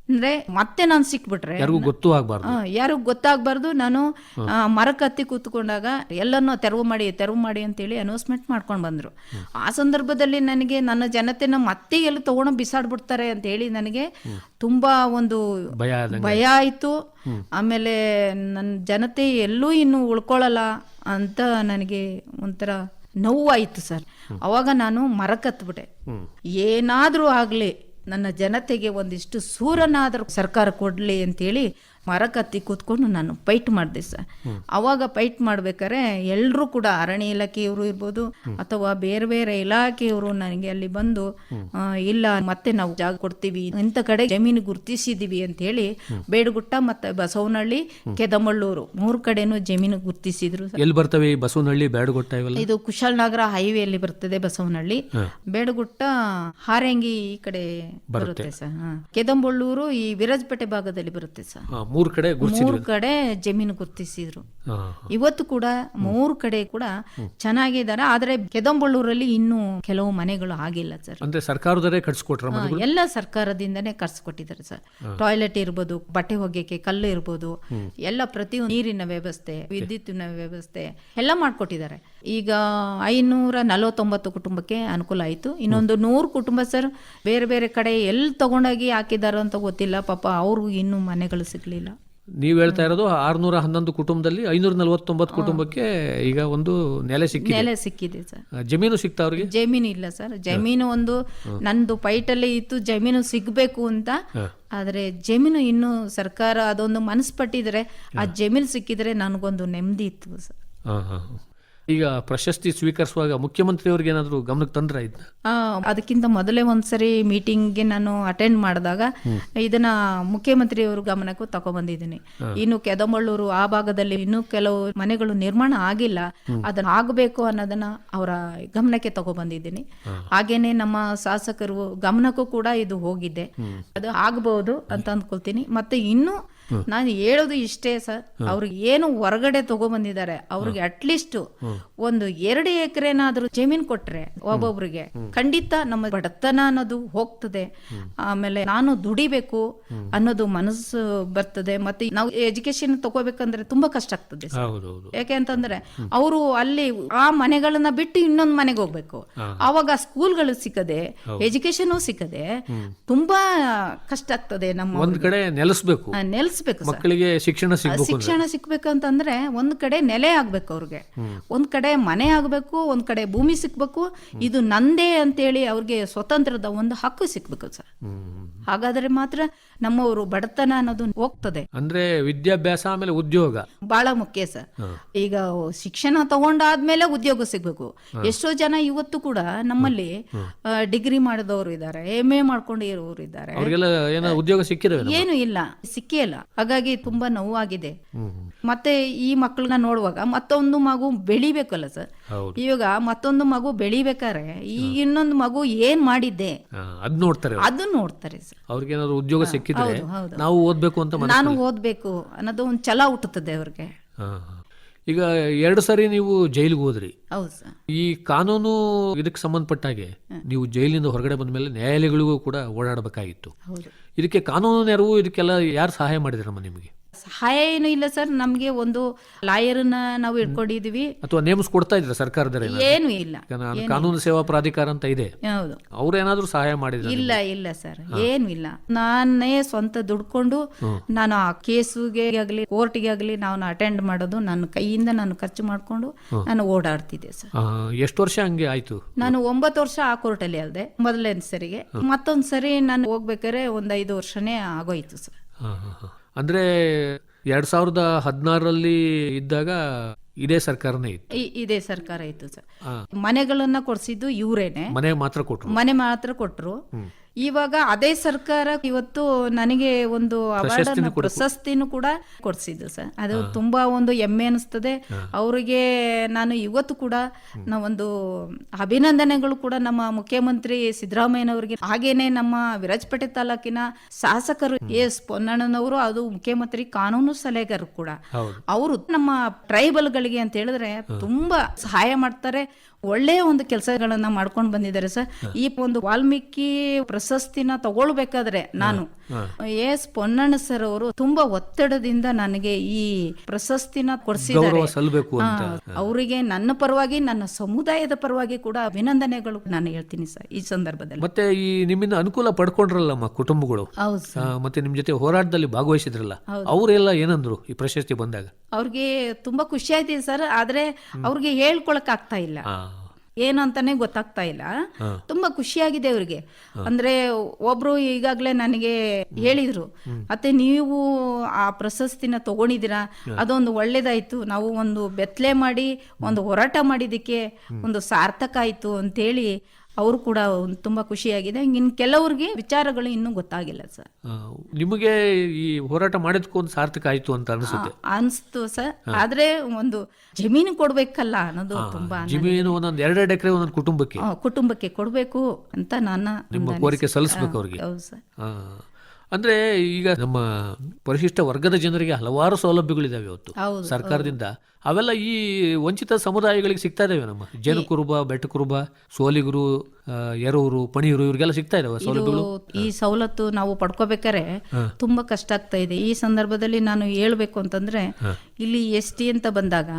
ಅಂದ್ರೆ ಮತ್ತೆ ನಾನು ಸಿಕ್ಬಿಟ್ರೆ ಯಾರಿಗೂ ಗೊತ್ತೂ ಆಗ್ಬಾರ್ದು. ಯಾರಿಗೂ ಗೊತ್ತಾಗಬಾರ್ದು. ನಾನು ಹತ್ತಿ ಕೂತ್ಕೊಂಡಾಗ ಎಲ್ಲನೂ ತೆರವು ಮಾಡಿ ತೆರವು ಮಾಡಿ ಅಂತೇಳಿ ಅನೌನ್ಸ್ಮೆಂಟ್ ಮಾಡ್ಕೊಂಡು ಬಂದ್ರು. ಆ ಸಂದರ್ಭದಲ್ಲಿ ನನಗೆ ನನ್ನ ಜನತೆನ ಮತ್ತೆ ಎಲ್ಲಿ ತಗೊಂಡು ಬಿಸಾಡ್ಬಿಡ್ತಾರೆ ಅಂತ ಹೇಳಿ ನನಗೆ ತುಂಬಾ ಒಂದು ಭಯ ಆಯಿತು. ಆಮೇಲೆ ನನ್ನ ಜನತೆ ಎಲ್ಲೂ ಇನ್ನು ಉಳ್ಕೊಳ್ಳಲ್ಲ ಅಂತ ನನಗೆ ಒಂಥರ ನೋವು ಆಯ್ತು ಸರ್. ಅವಾಗ ನಾನು ಮರಕತ್ಬಿಟ್ಟೆ. ಏನಾದ್ರೂ ಆಗ್ಲಿ ನನ್ನ ಜನತೆಗೆ ಒಂದಿಷ್ಟು ಸೂರನಾದರೂ ಸರ್ಕಾರ ಕೊಡಲಿ ಅಂತೇಳಿ ಮರಕತ್ತಿ ಕೂತ್ಕೊಂಡು ನಾನು ಪೈಟ್ ಮಾಡಿದೆ ಸರ್. ಅವಾಗ ಪೈಟ್ ಮಾಡ್ಬೇಕಾರೆ ಎಲ್ಲರೂ ಕೂಡ ಅರಣ್ಯ ಇಲಾಖೆಯವರು ಇರ್ಬೋದು ಅಥವಾ ಬೇರೆ ಬೇರೆ ಇಲಾಖೆಯವರು ನನಗೆ ಅಲ್ಲಿ ಬಂದು ಇಲ್ಲ ಮತ್ತೆ ನಾವು ಜಾಗ ಕೊಡ್ತೀವಿ ಇಂಥ ಕಡೆ ಜಮೀನು ಗುರುತಿಸಿದೀವಿ ಅಂತ ಹೇಳಿ ಬೇಡಗುಟ್ಟ ಮತ್ತೆ ಬಸವನಹಳ್ಳಿ ಕೆದಮಳ್ಳೂರು ಮೂರು ಕಡೆನೂ ಜಮೀನು ಗುರ್ತಿಸಿದ್ರು. ಎಲ್ಲಿ ಬರ್ತವೆ ಬಸವನಹಳ್ಳಿ ಬೇಡಗುಟ್ಟ ಇದು ಕುಶಾಲನಗರ ಹೈವೇಯಲ್ಲಿ ಬರ್ತದೆ ಬಸವನಹಳ್ಳಿ. ಬೇಡಗುಟ್ಟ ಹಾರಂಗಿ ಈ ಕಡೆ ಬರುತ್ತೆ. ಸರ್. ಕೆದಂಬಳ್ಳೂರು ಈ ವಿರಾಜಪೇಟೆ ಭಾಗದಲ್ಲಿ ಬರುತ್ತೆ ಸರ್. ಮೂರ್ ಕಡೆ ಮೂರು ಕಡೆ ಜಮೀನು ಗುರ್ತಿಸಿದ್ರು. ಇವತ್ತು ಕೂಡ ಮೂರು ಕಡೆ ಕೂಡ ಚೆನ್ನಾಗಿದ್ದಾರೆ ಆದ್ರೆ ಕೆದಂಬಳ್ಳೂರಲ್ಲಿ ಇನ್ನೂ ಕೆಲವು ಮನೆಗಳು ಆಗಿಲ್ಲ ಸರ್. ಅಂದ್ರೆ ಸರ್ಕಾರದವರೇ ಕಟ್ಸ್ಕೊಟ್ರ ಎಲ್ಲ ಸರ್ಕಾರದಿಂದನೇ ಕರ್ಸ್ಕೊಟ್ಟಿದ್ದಾರೆ ಸರ್. ಟಾಯ್ಲೆಟ್ ಇರ್ಬೋದು ಬಟ್ಟೆ ಒಗೆಯಕ್ಕೆ ಕಲ್ಲು ಇರ್ಬೋದು ಎಲ್ಲ ಪ್ರತಿ ನೀರಿನ ವ್ಯವಸ್ಥೆ ವಿದ್ಯುತ್ತಿನ ವ್ಯವಸ್ಥೆ ಎಲ್ಲ ಮಾಡ್ಕೊಟ್ಟಿದ್ದಾರೆ. ಈಗ ಐನೂರ ನಲವತ್ತೊಂಬತ್ತು ಕುಟುಂಬಕ್ಕೆ ಅನುಕೂಲ ಆಯಿತು. ಇನ್ನೊಂದು ನೂರು ಕುಟುಂಬ ಸರ್ ಬೇರೆ ಬೇರೆ ಕಡೆ ಎಲ್ಲಿ ತಗೊಂಡೋಗಿ ಹಾಕಿದ್ದಾರೆ ಅಂತ ಗೊತ್ತಿಲ್ಲ. ಪಾಪ ಅವ್ರಿಗೂ ಇನ್ನೂ ಮನೆಗಳು ಸಿಗಲಿಲ್ಲ. ನೀವು ಹೇಳ್ತಾ ಇರೋದು ಆರ್ನೂರ ಹನ್ನೊಂದು ಕುಟುಂಬದಲ್ಲಿ ಐನೂರ ನಲವತ್ತೊಂಬತ್ತು ಕುಟುಂಬಕ್ಕೆ ಈಗ ಒಂದು ನೆಲೆ ಸಿಕ್ಕಿದೆ. ನೆಲೆ ಸಿಕ್ಕಿದೆ ಸರ್. ಜಮೀನು ಸಿಗ್ತಾ ಅವ್ರಿಗೆ? ಜಮೀನು ಇಲ್ಲ ಸರ್. ಜಮೀನು ಒಂದು ನಂದು ಪೈಟಲ್ಲೇ ಇತ್ತು ಜಮೀನು ಸಿಗಬೇಕು ಅಂತ. ಆದರೆ ಜಮೀನು ಇನ್ನು ಸರ್ಕಾರ ಅದೊಂದು ಮನಸ್ಸು ಪಟ್ಟಿದ್ರೆ ಆ ಜಮೀನು ಸಿಕ್ಕಿದ್ರೆ ನನಗೊಂದು ನೆಮ್ಮದಿ ಇತ್ತು ಸರ್. ಹಾ, ಹಾ, ಹಾ. ಈಗ ಪ್ರಶಸ್ತಿ ಸ್ವೀಕರಿಸುವಾಗ ಮುಖ್ಯಮಂತ್ರಿಯವ್ರಿಗೆ ಏನಾದರೂ ಗಮನಕ್ಕೆ ತಂದ್ರೆ ಇದನ್ನ ಆ, ಅದಕ್ಕಿಂತ ಮೊದಲೇ ಒಂದ್ಸರಿ ಮೀಟಿಂಗ್ಗೆ ನಾನು ಅಟೆಂಡ್ ಮಾಡಿದಾಗ ಇದನ್ನ ಮುಖ್ಯಮಂತ್ರಿಯವರು ಗಮನಕ್ಕೂ ತಗೊಬಂದಿದ್ದೀನಿ ಇನ್ನು ಕೆದಮಳ್ಳೂರು ಆ ಭಾಗದಲ್ಲಿ ಇನ್ನೂ ಕೆಲವು ಮನೆಗಳು ನಿರ್ಮಾಣ ಆಗಿಲ್ಲ. ಅದನ್ನ ಆಗಬೇಕು ಅನ್ನೋದನ್ನ ಅವರ ಗಮನಕ್ಕೆ ತಗೊಬಂದಿದ್ದೀನಿ ಹಾಗೇನೆ ನಮ್ಮ ಶಾಸಕರು ಗಮನಕ್ಕೂ ಕೂಡ ಇದು ಹೋಗಿದೆ. ಅದು ಆಗಬಹುದು ಅಂತ ಅಂದ್ಕೊಳ್ತೀನಿ. ಮತ್ತೆ ಇನ್ನು ನಾನು ಹೇಳೋದು ಇಷ್ಟೇ ಸರ್. ಅವ್ರಿಗೆ ಏನು ಹೊರಗಡೆ ತಗೊಬಂದಿದ್ದಾರೆ ಅವ್ರಿಗೆ ಅಟ್ಲೀಸ್ಟ್ ಒಂದು ಎರಡು ಎಕರೆನಾದ್ರೂ ಜಮೀನ್ ಕೊಟ್ರೆ ಒಬ್ಬೊಬ್ರಿಗೆ ಖಂಡಿತ ನಮ್ಮ ಬಡತನ ಅನ್ನೋದು ಹೋಗ್ತದೆ. ಆಮೇಲೆ ನಾನು ದುಡಿಬೇಕು ಅನ್ನೋದು ಮನಸ್ಸು ಬರ್ತದೆ ಮತ್ತೆ ನಾವು ಎಜುಕೇಶನ್ ತಗೋಬೇಕಂದ್ರೆ ತುಂಬಾ ಕಷ್ಟ ಆಗ್ತದೆ ಯಾಕೆ ಅಂತಂದ್ರೆ ಅವರು ಅಲ್ಲಿ ಆ ಮನೆಗಳನ್ನ ಬಿಟ್ಟು ಇನ್ನೊಂದು ಮನೆಗೆ ಹೋಗ್ಬೇಕು. ಅವಾಗ ಸ್ಕೂಲ್ಗಳು ಸಿಕ್ಕದೆ ಎಜುಕೇಶನ್ ಸಿಕ್ಕದೆ ತುಂಬಾ ಕಷ್ಟ ಆಗ್ತದೆ ನಮ್ಮ ಒಂದ್ ಕಡೆ ನೆಲೆಸ್ಬೇಕು. ಆ, ನೆಲೆಸ್ಬೇಕು ಸರ್. ಮಕ್ಕಳಿಗೆ ಶಿಕ್ಷಣ ಶಿಕ್ಷಣ ಸಿಕ್ಬೇಕು ಅಂತಂದ್ರೆ ಒಂದ್ ಕಡೆ ನೆಲೆ ಆಗ್ಬೇಕು ಅವ್ರಿಗೆ. ಒಂದ್ ಕಡೆ ಮನೆ ಆಗ್ಬೇಕು ಒಂದ್ ಕಡೆ ಭೂಮಿ ಸಿಕ್ಬೇಕು ಇದು ನಂದೇ ಅಂತೇಳಿ ಅವ್ರಿಗೆ ಸ್ವತಂತ್ರದ ಒಂದು ಹಕ್ಕು ಸಿಕ್ಬೇಕು ಸರ್. ಹಾಗಾದ್ರೆ ಮಾತ್ರ ನಮ್ಮವರು ಬಡತನ ಅನ್ನೋದು ಹೋಗ್ತದೆ. ಅಂದ್ರೆ ವಿದ್ಯಾಭ್ಯಾಸ ಆಮೇಲೆ ಉದ್ಯೋಗ. ಬಹಳ ಮುಖ್ಯ ಸರ್. ಈಗ ಶಿಕ್ಷಣ ತಗೊಂಡಾದ್ಮೇಲೆ ಉದ್ಯೋಗ ಸಿಗ್ಬೇಕು. ಎಷ್ಟೋ ಜನ ಇವತ್ತು ಕೂಡ ನಮ್ಮಲ್ಲಿ ಡಿಗ್ರಿ ಮಾಡಿದವರು ಇದ್ದಾರೆ ಎಂ ಎ ಮಾಡ್ಕೊಂಡಿರೋರು ಇದ್ದಾರೆ. ಏನು ಇಲ್ಲ ಸಿಕ್ಕೇ ಇಲ್ಲ. ಹಾಗಾಗಿ ತುಂಬಾ ನೋವಾಗಿದೆ. ಮತ್ತೆ ಈ ಮಕ್ಕಳನ್ನ ನೋಡುವಾಗ ಮತ್ತೊಂದು ಮಗು ಬೆಳಿಬೇಕಲ್ಲ ಸರ್? ಇವಾಗ ಮತ್ತೊಂದು ಮಗು ಬೆಳಿಬೇಕಾದ್ರೆ ಈ ಇನ್ನೊಂದು ಮಗು ಏನ್ ಮಾಡಿದ್ದೆ? ಅದ್ ನೋಡ್ತಾರೆ ಅದನ್ನ ಅದು ನೋಡ್ತಾರೆ ಸರ್. ಅವ್ರಿಗೇನಾದ್ರು ಉದ್ಯೋಗ ಸಿಕ್ಕಿದ್ರೆ. ನಾವು ಓದ್ಬೇಕು ಅಂತ ನಾನು ಓದ್ಬೇಕು ಅನ್ನೋದು ಒಂದು ಛಲ ಹುಟ್ಟುತ್ತದೆ ಅವ್ರಿಗೆ. ಈಗ ಎರಡು ಸರಿ ನೀವು ಜೈಲಿಗೆ ಹೋದ್ರಿ. ಈ ಕಾನೂನು ಇದಕ್ಕೆ ಸಂಬಂಧಪಟ್ಟ ಹಾಗೆ ನೀವು ಜೈಲಿನಿಂದ ಹೊರಗಡೆ ಬಂದ ಮೇಲೆ ನ್ಯಾಯಾಲಯಗಳಿಗೂ ಕೂಡ ಓಡಾಡಬೇಕಾಗಿತ್ತು. ಇದಕ್ಕೆ ಕಾನೂನು ನೆರವು ಇದಕ್ಕೆಲ್ಲ ಯಾರು ಸಹಾಯ ಮಾಡಿದ್ರಮ್ಮ ನಿಮಗೆ? ಸಹಾಯ ಏನು ಇಲ್ಲ ಸರ್. ನಮಗೆ ಒಂದು ಲಾಯರ್ನ ನಾವು ಇಟ್ಕೊಂಡಿದೀವಿ ಅಥವಾ ನೇಮಿಸ್ಕೊಡ್ತಾ ಇದ್ರೆ ಸರ್ಕಾರದಲ್ಲಿ ಏನು ಇಲ್ಲ. ಕಾನೂನು ಸೇವಾ ಪ್ರಾಧಿಕಾರ ಅಂತ ಇದೆ. ಹೌದು. ಅವ್ರೇನಾದ್ರೂ ಸಹಾಯ ಮಾಡಿದ್ರು ಇಲ್ಲ ಇಲ್ಲ ಸರ್. ಏನು ಇಲ್ಲ. ನಾನೇ ಸ್ವಂತ ದುಡ್ಕೊಂಡು ನಾನು ಆ ಕೇಸುಗೆ ಆಗಲಿ ಕೋರ್ಟ್ಗೆ ಆಗಲಿ ನಾನು ಅಟೆಂಡ್ ಮಾಡೋದು ನನ್ನ ಕೈಯಿಂದ ನಾನು ಖರ್ಚು ಮಾಡಿಕೊಂಡು ನಾನು ಓಡಾಡ್ತಿದ್ದೆ ಸರ್. ಎಷ್ಟು ವರ್ಷ ಹಂಗೆ ಆಯ್ತು? ನಾನು ಒಂಬತ್ತು ವರ್ಷ ಆ ಕೋರ್ಟಲ್ಲಿ ಅಲ್ಲದೆ ಮೊದಲನೇ ಸರಿಗೆ. ಮತ್ತೊಂದು ಸರಿ ನಾನು ಹೋಗ್ಬೇಕಾದ್ರೆ ಒಂದು ಐದು ವರ್ಷನೇ ಆಗೋಯ್ತು ಸರ್. ಹಾ, ಹಾ, ಹಾ. ಅಂದ್ರೆ ಎರಡ್ ಸಾವಿರದ ಹದಿನಾರರಲ್ಲಿ ಇದ್ದಾಗ ಇದೇ ಸರ್ಕಾರನೇ ಇತ್ತು. ಇದೇ ಸರ್ಕಾರ ಇತ್ತು ಸರ್. ಮನೆಗಳನ್ನ ಕೊಡ್ಸಿದ್ದು ಇವರೇನೆ. ಮನೆ ಮಾತ್ರ ಕೊಟ್ರು. ಮನೆ ಮಾತ್ರ ಕೊಟ್ರು. ಇವಾಗ ಅದೇ ಸರ್ಕಾರ ಇವತ್ತು ನನಗೆ ಒಂದು ಅವಾರ್ಡ್ ಪ್ರಶಸ್ತಿನೂ ಕೂಡ ಕೊಡ್ಸಿದ್ದು ಸರ್. ಅದು ತುಂಬಾ ಒಂದು ಹೆಮ್ಮೆ ಅನಿಸ್ತದೆ. ಅವರಿಗೆ ನಾನು ಇವತ್ತು ಕೂಡ ಒಂದು ಅಭಿನಂದನೆಗಳು ಕೂಡ ನಮ್ಮ ಮುಖ್ಯಮಂತ್ರಿ ಸಿದ್ದರಾಮಯ್ಯನವರಿಗೆ. ಹಾಗೇನೆ ನಮ್ಮ ವಿರಾಜಪೇಟೆ ತಾಲೂಕಿನ ಶಾಸಕರು ಎಸ್ ಪೊನ್ನಣ್ಣನವರು ಅದು ಮುಖ್ಯಮಂತ್ರಿ ಕಾನೂನು ಸಲಹೆಗಾರರು ಕೂಡ. ಅವರು ನಮ್ಮ ಟ್ರೈಬಲ್ಗಳಿಗೆ ಅಂತ ಹೇಳಿದ್ರೆ ತುಂಬಾ ಸಹಾಯ ಮಾಡ್ತಾರೆ. ಒಳ್ಳೆಯ ಒಂದು ಕೆಲಸಗಳನ್ನ ಮಾಡ್ಕೊಂಡು ಬಂದಿದ್ದಾರೆ ಸರ್. ಈ ಒಂದು ವಾಲ್ಮೀಕಿ ಪ್ರಶಸ್ತಿನ ತಗೊಳ್ಬೇಕಾದ್ರೆ ನಾನು ಎಸ್ ಪೊನ್ನಣ್ಣ ಸರ್ ಅವರು ತುಂಬಾ ಒತ್ತಡದಿಂದ ನನಗೆ ಈ ಪ್ರಶಸ್ತಿನ ಕೊಡಿಸಿದ್ದಾರೆ. ಅವರಿಗೆ ನನ್ನ ಪರವಾಗಿ ನನ್ನ ಸಮುದಾಯದ ಪರವಾಗಿ ಕೂಡ ಅಭಿನಂದನೆಗಳು ನಾನು ಹೇಳ್ತೀನಿ ಸರ್ ಈ ಸಂದರ್ಭದಲ್ಲಿ. ಮತ್ತೆ ಈ ನಿಮ್ಮಿಂದ ಅನುಕೂಲ ಪಡ್ಕೊಂಡ್ರಲ್ಲಮ್ಮ ಕುಟುಂಬಗಳು. ಮತ್ತೆ ನಿಮ್ ಜೊತೆ ಹೋರಾಟದಲ್ಲಿ ಭಾಗವಹಿಸಿದ್ರಲ್ಲ ಅವರೆಲ್ಲ ಏನಂದ್ರು ಈ ಪ್ರಶಸ್ತಿ ಬಂದಾಗ? ಅವ್ರಿಗೆ ತುಂಬಾ ಖುಷಿ ಆಯ್ತಿದೆ ಸರ್ ಆದ್ರೆ ಅವ್ರಿಗೆ ಹೇಳ್ಕೊಳಕ್ ಆಗ್ತಾ ಇಲ್ಲ. ಏನು ಅಂತಾನೆ ಗೊತ್ತಾಗ್ತಾ ಇಲ್ಲ. ತುಂಬಾ ಖುಷಿಯಾಗಿದೆ ಅವ್ರಿಗೆ. ಅಂದ್ರೆ ಒಬ್ರು ಈಗಾಗ್ಲೇ ನನಗೆ ಹೇಳಿದ್ರು ಮತ್ತೆ ನೀವು ಆ ಪ್ರಶಸ್ತಿನ ತಗೊಂಡಿದ್ದೀರಾ? ಅದೊಂದು ಒಳ್ಳೇದಾಯ್ತು. ನಾವು ಒಂದು ಬೆತ್ತಲೆ ಮಾಡಿ ಒಂದು ಹೋರಾಟ ಮಾಡಿದ್ದಕ್ಕೆ ಒಂದು ಸಾರ್ಥಕ ಆಯ್ತು ಅಂತೇಳಿ ಅವರು ಕೂಡ ತುಂಬಾ ಖುಷಿಯಾಗಿದೆ. ಇನ್ ಕೆಲವ್ರಿಗೆ ವಿಚಾರಗಳು ಇನ್ನೂ ಗೊತ್ತಾಗಿಲ್ಲ ಸರ್. ನಿಮಗೆ ಈ ಹೋರಾಟ ಮಾಡಿದ್ಕೂ ಒಂದು ಸಾರ್ಥಕ ಆಯ್ತು ಅಂತ ಅನಿಸುತ್ತೆ. ಅನ್ಸ್ತು ಸರ್. ಆದ್ರೆ ಒಂದು ಜಮೀನು ಕೊಡ್ಬೇಕಲ್ಲ ಅನ್ನೋದು ತುಂಬಾ ಜಮೀನು ಒಂದೊಂದು ಎರಡೆರಡು ಎಕರೆ ಒಂದೊಂದು ಕುಟುಂಬಕ್ಕೆ. ಕುಟುಂಬಕ್ಕೆ ಕೊಡಬೇಕು ಅಂತ ನನ್ನ ನಿಮ್ಮ ಕೋರಿಕೆ ಸಲ್ಲಿಸಬೇಕು ಅವ್ರಿಗೆ. ಹೌದು ಸರ್. ಅಂದ್ರೆ ಈಗ ನಮ್ಮ ಪರಿಶಿಷ್ಟ ವರ್ಗದ ಜನರಿಗೆ ಹಲವಾರು ಸೌಲಭ್ಯಗಳಿದಾವೆ ಇವತ್ತು. ಸರ್ಕಾರದಿಂದ. ಅವೆಲ್ಲ ಈ ವಂಚಿತ ಸಮುದಾಯಗಳಿಗೆ ಸಿಗ್ತಾ ಇದಾವೆ ನಮ್ಮ. ಜೇನು ಕುರುಬ ಬೆಟ್ಟ ಕುರುಬ ಸೋಲಿಗರು ಎರೂರು ಪಣಿಯೂರು ಇವ್ರಿಗೆಲ್ಲ ಸಿಗ್ತಾ ಇದಾವೆ ಸೌಲಭ್ಯಗಳು? ಈ ಸವಲತ್ತು ನಾವು ಪಡ್ಕೋಬೇಕಾರೆ ತುಂಬಾ ಕಷ್ಟ ಆಗ್ತಾ ಇದೆ. ಈ ಸಂದರ್ಭದಲ್ಲಿ ನಾನು ಹೇಳ್ಬೇಕು ಅಂತಂದ್ರೆ ಇಲ್ಲಿ ಎಸ್ ಟಿ ಅಂತ ಬಂದಾಗ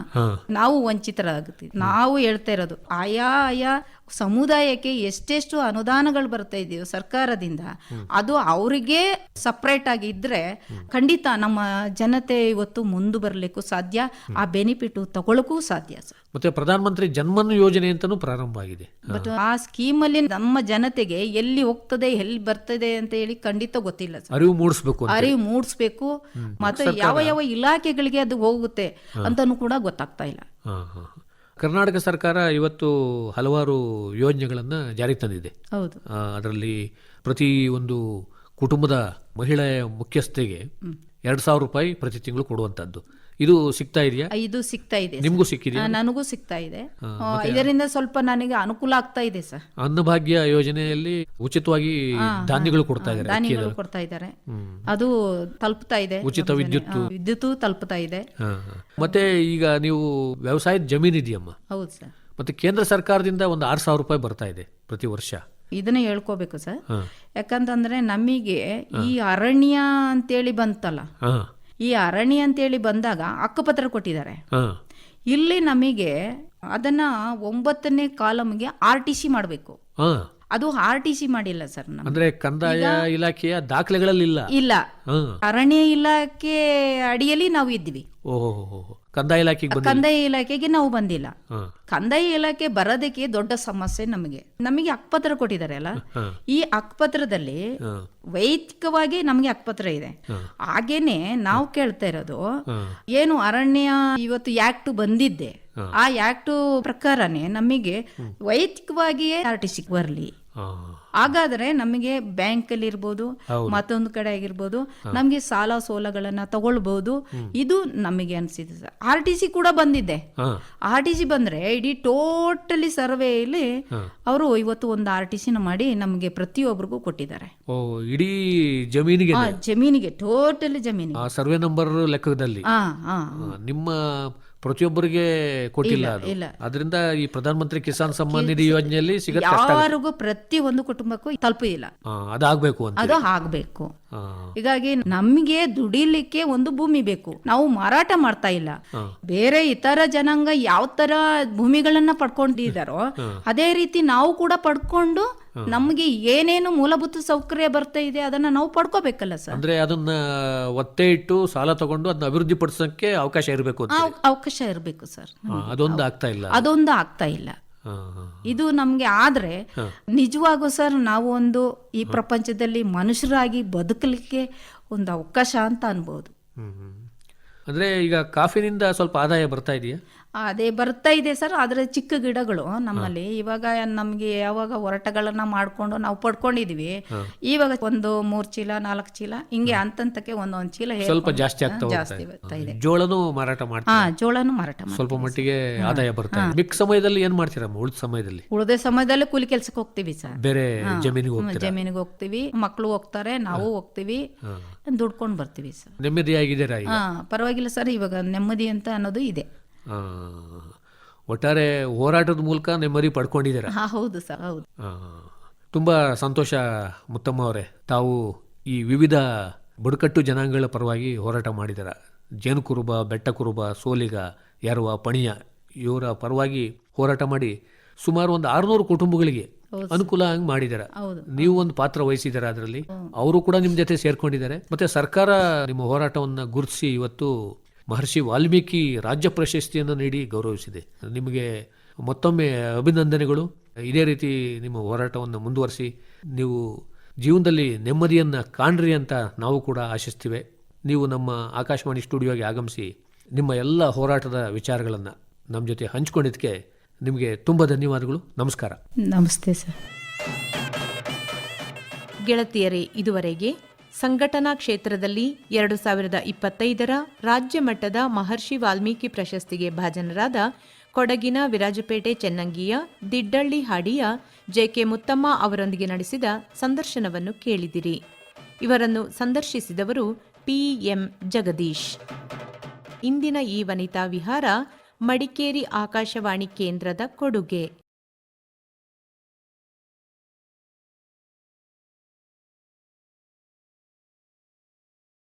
ನಾವು ವಂಚಿತರಾಗುತ್ತೀವಿ. ನಾವು ಹೇಳ್ತಾ ಇರೋದು ಆಯಾ ಆಯಾ ಸಮುದಾಯಕ್ಕೆ ಎಷ್ಟೆಷ್ಟು ಅನುದಾನಗಳು ಬರ್ತಾ ಇದೆಯೋ ಸರ್ಕಾರದಿಂದ ಅದು ಅವರಿಗೆ ಸಪ್ರೇಟ್ ಆಗಿ ಇದ್ರೆ ಖಂಡಿತ ನಮ್ಮ ಜನತೆ ಇವತ್ತು ಮುಂದೆ ಬರಲಿಕ್ಕೂ ಸಾಧ್ಯ ಆ ಬೆನಿಫಿಟ್ ತಗೊಳಕ್ಕೂ ಸಾಧ್ಯ ಸರ್. ಮತ್ತೆ ಪ್ರಧಾನ ಮಂತ್ರಿ ಜನ್ಮನ್ ಯೋಜನೆ ಅಂತಾನೂ ಪ್ರಾರಂಭ ಆಗಿದೆ. ಬಟ್ ಆ ಸ್ಕೀಮಲ್ಲಿ ನಮ್ಮ ಜನತೆಗೆ ಎಲ್ಲಿ ಹೋಗ್ತದೆ ಎಲ್ಲಿ ಬರ್ತದೆ ಅಂತ ಹೇಳಿ ಖಂಡಿತ ಗೊತ್ತಿಲ್ಲ ಸರ್. ಅರಿವು ಮೂಡಿಸ್ಬೇಕು ಅರಿವು ಮೂಡಿಸ್ಬೇಕು. ಮತ್ತೆ ಯಾವ ಯಾವ ಇಲಾಖೆಗಳಿಗೆ ಅದು ಹೋಗುತ್ತೆ ಅಂತಾನು ಕೂಡ ಗೊತ್ತಾಗ್ತಾ ಇಲ್ಲ. ಕರ್ನಾಟಕ ಸರ್ಕಾರ ಇವತ್ತು ಹಲವಾರು ಯೋಜನೆಗಳನ್ನು ಜಾರಿಗೆ ತಂದಿದೆ. ಹೌದು. ಅದರಲ್ಲಿ ಪ್ರತಿ ಒಂದು ಕುಟುಂಬದ ಮಹಿಳೆಯ ಮುಖ್ಯಸ್ಥೆಗೆ ಎರಡು ಸಾವಿರ ರೂಪಾಯಿ ಪ್ರತಿ ತಿಂಗಳು ಕೊಡುವಂತದ್ದು ಇದು ಸಿಗ್ತಾ ಇದೆಯಾ? ಇದು ಸಿಗ್ತಾ ಇದೆ ಸರ್. ನಿಮಗೂ ಸಿಕ್ಕಿದೆಯಾ? ಆ, ನನಗೂ ಸಿಗ್ತಾ ಇದೆ. ಆ, ಇದರಿಂದ ಸ್ವಲ್ಪ ನನಗೆ ಅನುಕೂಲ ಆಗ್ತಾ ಇದೆ ಸರ್. ಅನ್ನಭಾಗ್ಯ ಯೋಜನೆಯಲ್ಲಿ ಉಚಿತವಾಗಿ ಧಾನ್ಯಗಳು ಕೊಡ್ತಾ ಇದ್ದಾರೆ ಧಾನ್ಯಗಳು ಕೊಡ್ತಾ ಇದ್ದಾರೆ. ಅದು ತಲುಪ್ತಾ ಇದೆ. ಉಚಿತ ವಿದ್ಯುತ್ ವಿದ್ಯುತ್ ತಲುಪ್ತಾ ಇದೆ. ಹಾ, ಹಾ. ಮತ್ತೆ ಈಗ ನೀವು ವ್ಯವಸಾಯದ ಜಮೀನು ಇದೆಯಮ್ಮ? ಹೌದು ಸರ್. ಮತ್ತೆ ಕೇಂದ್ರ ಸರ್ಕಾರದಿಂದ ಒಂದು ಆರು ಸಾವಿರ ರೂಪಾಯಿ ಬರ್ತಾ ಇದೆ ಪ್ರತಿ ವರ್ಷ. ಇದನ್ನ ಹೇಳ್ಕೋಬೇಕು ಸರ್. ಹಾ. ಯಾಕಂತಂದ್ರೆ ನಮಗೆ ಈ ಅರಣ್ಯ ಅಂತೇಳಿ ಬಂತಲ್ಲ ಹಾ. ಈ ಅರಣ್ಯ ಅಂತೇಳಿ ಬಂದಾಗ ಅಕ್ಕಪತ್ರ ಕೊಟ್ಟಿದ್ದಾರೆ. ಇಲ್ಲಿ ನಮಗೆ ಅದನ್ನ ಒಂಬತ್ತನೇ ಕಾಲಮ್ಗೆ ಆರ್ ಟಿ ಸಿ ಮಾಡಬೇಕು. ಅದು ಆರ್ ಟಿ ಸಿ ಮಾಡಿಲ್ಲ ಸರ್ ಅಂದ್ರೆ ಕಂದಾಯ ಇಲಾಖೆಯ ದಾಖಲೆಗಳಲ್ಲಿ ಇಲ್ಲ. ಇಲ್ಲ ಅರಣ್ಯ ಇಲಾಖೆ ಅಡಿಯಲ್ಲಿ ನಾವು ಇದ್ವಿ ಓಹೋ ಕಂದಾಯ ಇಲಾಖೆಗೆ ಕಂದಾಯ ಇಲಾಖೆಗೆ ನಾವು ಬಂದಿಲ್ಲ. ಕಂದಾಯ ಇಲಾಖೆ ಬರೋದಕ್ಕೆ ದೊಡ್ಡ ಸಮಸ್ಯೆ ನಮಗೆ. ನಮಗೆ ಅಕ್ಪತ್ರ ಕೊಟ್ಟಿದ್ದಾರೆ ಅಲ್ಲ? ಈ ಅಕ್ಪತ್ರದಲ್ಲಿ ವೈಯಕ್ತಿಕವಾಗಿ ನಮಗೆ ಅಕ್ಪತ್ರ ಇದೆ. ಹಾಗೇನೆ ನಾವು ಕೇಳ್ತಾ ಇರೋದು ಏನು ಅರಣ್ಯ ಇವತ್ತು ಯಾಕ್ಟು ಬಂದಿದ್ದೆ. ಆ ಯಾಕ್ಟು ಪ್ರಕಾರನೇ ನಮಗೆ ವೈಯಕ್ತಿಕವಾಗಿಯೇ ಆರ್ ಟಿ ಸಿ ಬರಲಿ. ಹಾಗಾದ್ರೆ ನಮಗೆ ಬ್ಯಾಂಕ್ ಅಲ್ಲಿ ಇರ್ಬೋದು ಮತ್ತೊಂದು ಕಡೆ ಆಗಿರ್ಬೋದು ನಮಗೆ ಸಾಲ ಸೋಲಗಳನ್ನ ತಗೊಳ್ಬಹುದು ಇದು ನಮಗೆ ಅನ್ಸಿದೆ ಸರ್. ಆರ್ ಟಿ ಸಿ ಕೂಡ ಬಂದಿದೆ. ಆರ್ ಟಿ ಸಿ ಬಂದ್ರೆ ಇಡೀ ಟೋಟಲಿ ಸರ್ವೆಯಲ್ಲಿ ಅವರು ಇವತ್ತು ಒಂದು ಆರ್ ಟಿ ಸಿನ ಮಾಡಿ ನಮಗೆ ಪ್ರತಿಯೊಬ್ಬರಿಗೂ ಕೊಟ್ಟಿದ್ದಾರೆ. ಇಡೀ ಜಮೀನಿಗೆ ಜಮೀನಿಗೆ ಟೋಟಲಿ ಜಮೀನಿಗೆ. ಸರ್ವೆ ನಂಬರ್ ಲೆಕ್ಕದಲ್ಲಿ? ಹಾ ಹಾ ನಿಮ್ಮ ಪ್ರತಿಯೊಬ್ಬರಿಗೆ ಕೊಟ್ಟಿಲ್ಲ ಅದು. ಅದರಿಂದ ಈ ಪ್ರಧಾನ ಮಂತ್ರಿ ಕಿಸಾನ್ ಸಮ್ಮಾನ್ ನಿಧಿ ಯೋಜನೆಯಲ್ಲಿ ಯಾರಿಗೂ ಪ್ರತಿ ಒಂದು ಕುಟುಂಬಕ್ಕೂ ತಲುಪಿಲ್ಲ ಅದಾಗಬೇಕು ಅದು ಆಗ್ಬೇಕು. ಹೀಗಾಗಿ ನಮ್ಗೆ ದುಡಿಲಿಕ್ಕೆ ಒಂದು ಭೂಮಿ ಬೇಕು. ನಾವು ಮಾರಾಟ ಮಾಡ್ತಾ ಇಲ್ಲ. ಬೇರೆ ಇತರ ಜನಾಂಗ ಯಾವ ತರ ಭೂಮಿಗಳನ್ನ ಪಡ್ಕೊಂಡಿದಾರೋ ಅದೇ ರೀತಿ ನಾವು ಕೂಡ ಪಡ್ಕೊಂಡು ನಮಗೆ ಏನೇನು ಮೂಲಭೂತ ಸೌಕರ್ಯ ಬರ್ತಾ ಇದೆ ಅದನ್ನ ನಾವು ಪಡ್ಕೋಬೇಕಲ್ಲ ಸರ್. ಅಂದ್ರೆ ಅದನ್ನ ಒತ್ತೆ ಇಟ್ಟು ಸಾಲ ತಗೊಂಡು ಅದನ್ನ ಅಭಿವೃದ್ಧಿ ಪಡಿಸೋಕೆ ಅವಕಾಶ ಇರಬೇಕು ಅವಕಾಶ ಇರಬೇಕು ಸರ್. ಅದೊಂದು ಆಗ್ತಾ ಇಲ್ಲ. ಅದೊಂದು ಆಗ್ತಾ ಇಲ್ಲ. ಇದು ನಮ್ಗೆ ಆದ್ರೆ ನಿಜವಾಗೂ ಸರ್ ನಾವು ಒಂದು ಈ ಪ್ರಪಂಚದಲ್ಲಿ ಮನುಷ್ಯರಾಗಿ ಬದುಕಲಿಕ್ಕೆ ಒಂದು ಅವಕಾಶ ಅಂತ ಅನ್ಬೋದು. ಅಂದ್ರೆ ಈಗ ಕಾಫಿನಿಂದ ಸ್ವಲ್ಪ ಆದಾಯ ಬರ್ತಾ ಇದೆಯಾ? ಅದೇ ಬರ್ತಾ ಇದೆ ಸರ್ ಆದ್ರೆ ಚಿಕ್ಕ ಗಿಡಗಳು ನಮ್ಮಲ್ಲಿ. ಇವಾಗ ನಮ್ಗೆ ಯಾವಾಗ ಹೊರಟಗಳನ್ನ ಮಾಡ್ಕೊಂಡು ನಾವು ಪಡ್ಕೊಂಡಿದೀವಿ. ಇವಾಗ ಒಂದು ಮೂರ್ ಚೀಲ ನಾಲ್ಕು ಚೀಲ ಹಿಂಗೆ ಅಂತಂತಕ್ಕೆ ಒಂದೊಂದ್ ಚೀಲ ಸ್ವಲ್ಪ ಜಾಸ್ತಿ ಜಾಸ್ತಿ ಬರ್ತಾ ಇದೆ. ಜೋಳನೂ ಮಾರಾಟ ಮಾಡ್ತಾರೆ ಹಾ ಜೋಳನು ಮಾರಾಟ ಮಾಡಿ ಸ್ವಲ್ಪ ಮಟ್ಟಿಗೆ ಆದಾಯ ಬರ್ತಾ ಇದೆ. ಮಿಕ್ಕ ಸಮಯದಲ್ಲಿ ಏನ್ ಮಾಡ್ತೀರಾ ಉಳಿದ ಸಮಯದಲ್ಲಿ? ಉಳಿದ ಸಮಯದಲ್ಲಿ ಕೂಲಿ ಕೆಲ್ಸಕ್ಕೆ ಹೋಗ್ತೀವಿ ಸರ್. ಬೇರೆ ಜಮೀನಿಗೆ ಹೋಗ್ತೀರಾ? ಜಮೀನಿಗೆ ಹೋಗ್ತೀವಿ. ಮಕ್ಕಳು ಹೋಗ್ತಾರೆ ನಾವು ಹೋಗ್ತೀವಿ. ದುಡ್ಕೊಂಡು ಬರ್ತೀವಿ ಸರ್. ನೆಮ್ಮದಿಯಾಗಿದ್ದೀರಾ ಈಗ? ಹಾ ಪರವಾಗಿಲ್ಲ ಸರ್ ಇವಾಗ ನೆಮ್ಮದಿ ಅಂತ ಅನ್ನೋದು ಇದೆ. ಒಟ್ಟಾರೆ ಹೋರಾಟದ ಮೂಲಕ ನೆಮ್ಮದಿ ಪಡ್ಕೊಂಡಿದ್ದೀರಾ? ಹೌದು ಸರ್ ಹೌದು. ತುಂಬಾ ಸಂತೋಷ ಮುತ್ತಮ್ಮ ಅವರೇ. ತಾವು ಈ ವಿವಿಧ ಬುಡಕಟ್ಟು ಜನಾಂಗಗಳ ಪರವಾಗಿ ಹೋರಾಟ ಮಾಡಿದಾರ ಜೇನು ಕುರುಬ ಬೆಟ್ಟ ಕುರುಬ ಸೋಲಿಗ ಯಾರುವ ಪಣಿಯ ಇವರ ಪರವಾಗಿ ಹೋರಾಟ ಮಾಡಿ ಸುಮಾರು ಒಂದು ಆರುನೂರು ಕುಟುಂಬಗಳಿಗೆ ಅನುಕೂಲ ಹಂಗೆ ಮಾಡಿದಾರ. ನೀವು ಒಂದು ಪಾತ್ರ ವಹಿಸಿದಾರ ಅದರಲ್ಲಿ? ಅವರು ಕೂಡ ನಿಮ್ಮ ಜೊತೆ ಸೇರ್ಕೊಂಡಿದ್ದಾರೆ. ಮತ್ತೆ ಸರ್ಕಾರ ನಿಮ್ಮ ಹೋರಾಟವನ್ನು ಗುರುತಿಸಿ ಇವತ್ತು ಮಹರ್ಷಿ ವಾಲ್ಮೀಕಿ ರಾಜ್ಯ ಪ್ರಶಸ್ತಿಯನ್ನು ನೀಡಿ ಗೌರವಿಸಿದೆ. ನಿಮಗೆ ಮತ್ತೊಮ್ಮೆ ಅಭಿನಂದನೆಗಳು. ಇದೇ ರೀತಿ ನಿಮ್ಮ ಹೋರಾಟವನ್ನು ಮುಂದುವರಿಸಿ ನೀವು ಜೀವನದಲ್ಲಿ ನೆಮ್ಮದಿಯನ್ನು ಕಾಣ್ರಿ ಅಂತ ನಾವು ಕೂಡ ಆಶಿಸ್ತೀವಿ. ನೀವು ನಮ್ಮ ಆಕಾಶವಾಣಿ ಸ್ಟುಡಿಯೋಗೆ ಆಗಮಿಸಿ ನಿಮ್ಮ ಎಲ್ಲ ಹೋರಾಟದ ವಿಚಾರಗಳನ್ನು ನಮ್ಮ ಜೊತೆ ಹಂಚ್ಕೊಂಡಿದ್ದಕ್ಕೆ ನಿಮಗೆ ತುಂಬ ಧನ್ಯವಾದಗಳು. ನಮಸ್ಕಾರ. ನಮಸ್ತೆ ಸರ್. ಗೆಳತಿಯರೇ ಇದುವರೆಗೆ ಸಂಘಟನಾ ಕ್ಷೇತ್ರದಲ್ಲಿ ಎರಡು ಸಾವಿರದ ಇಪ್ಪತ್ತೈದರ ರಾಜ್ಯ ಮಟ್ಟದ ಮಹರ್ಷಿ ವಾಲ್ಮೀಕಿ ಪ್ರಶಸ್ತಿಗೆ ಭಾಜನರಾದ ಕೊಡಗಿನ ವಿರಾಜಪೇಟೆ ಚೆನ್ನಂಗಿಯ ದಿಡ್ಡಳ್ಳಿ ಹಾಡಿಯ ಜೆಕೆ ಮುತ್ತಮ್ಮ ಅವರೊಂದಿಗೆ ನಡೆಸಿದ ಸಂದರ್ಶನವನ್ನು ಕೇಳಿದಿರಿ. ಇವರನ್ನು ಸಂದರ್ಶಿಸಿದವರು ಪಿಎಂ ಜಗದೀಶ್. ಇಂದಿನ ಈ ವನಿತಾ ವಿಹಾರ ಮಡಿಕೇರಿ ಆಕಾಶವಾಣಿ ಕೇಂದ್ರದ ಕೊಡುಗೆ.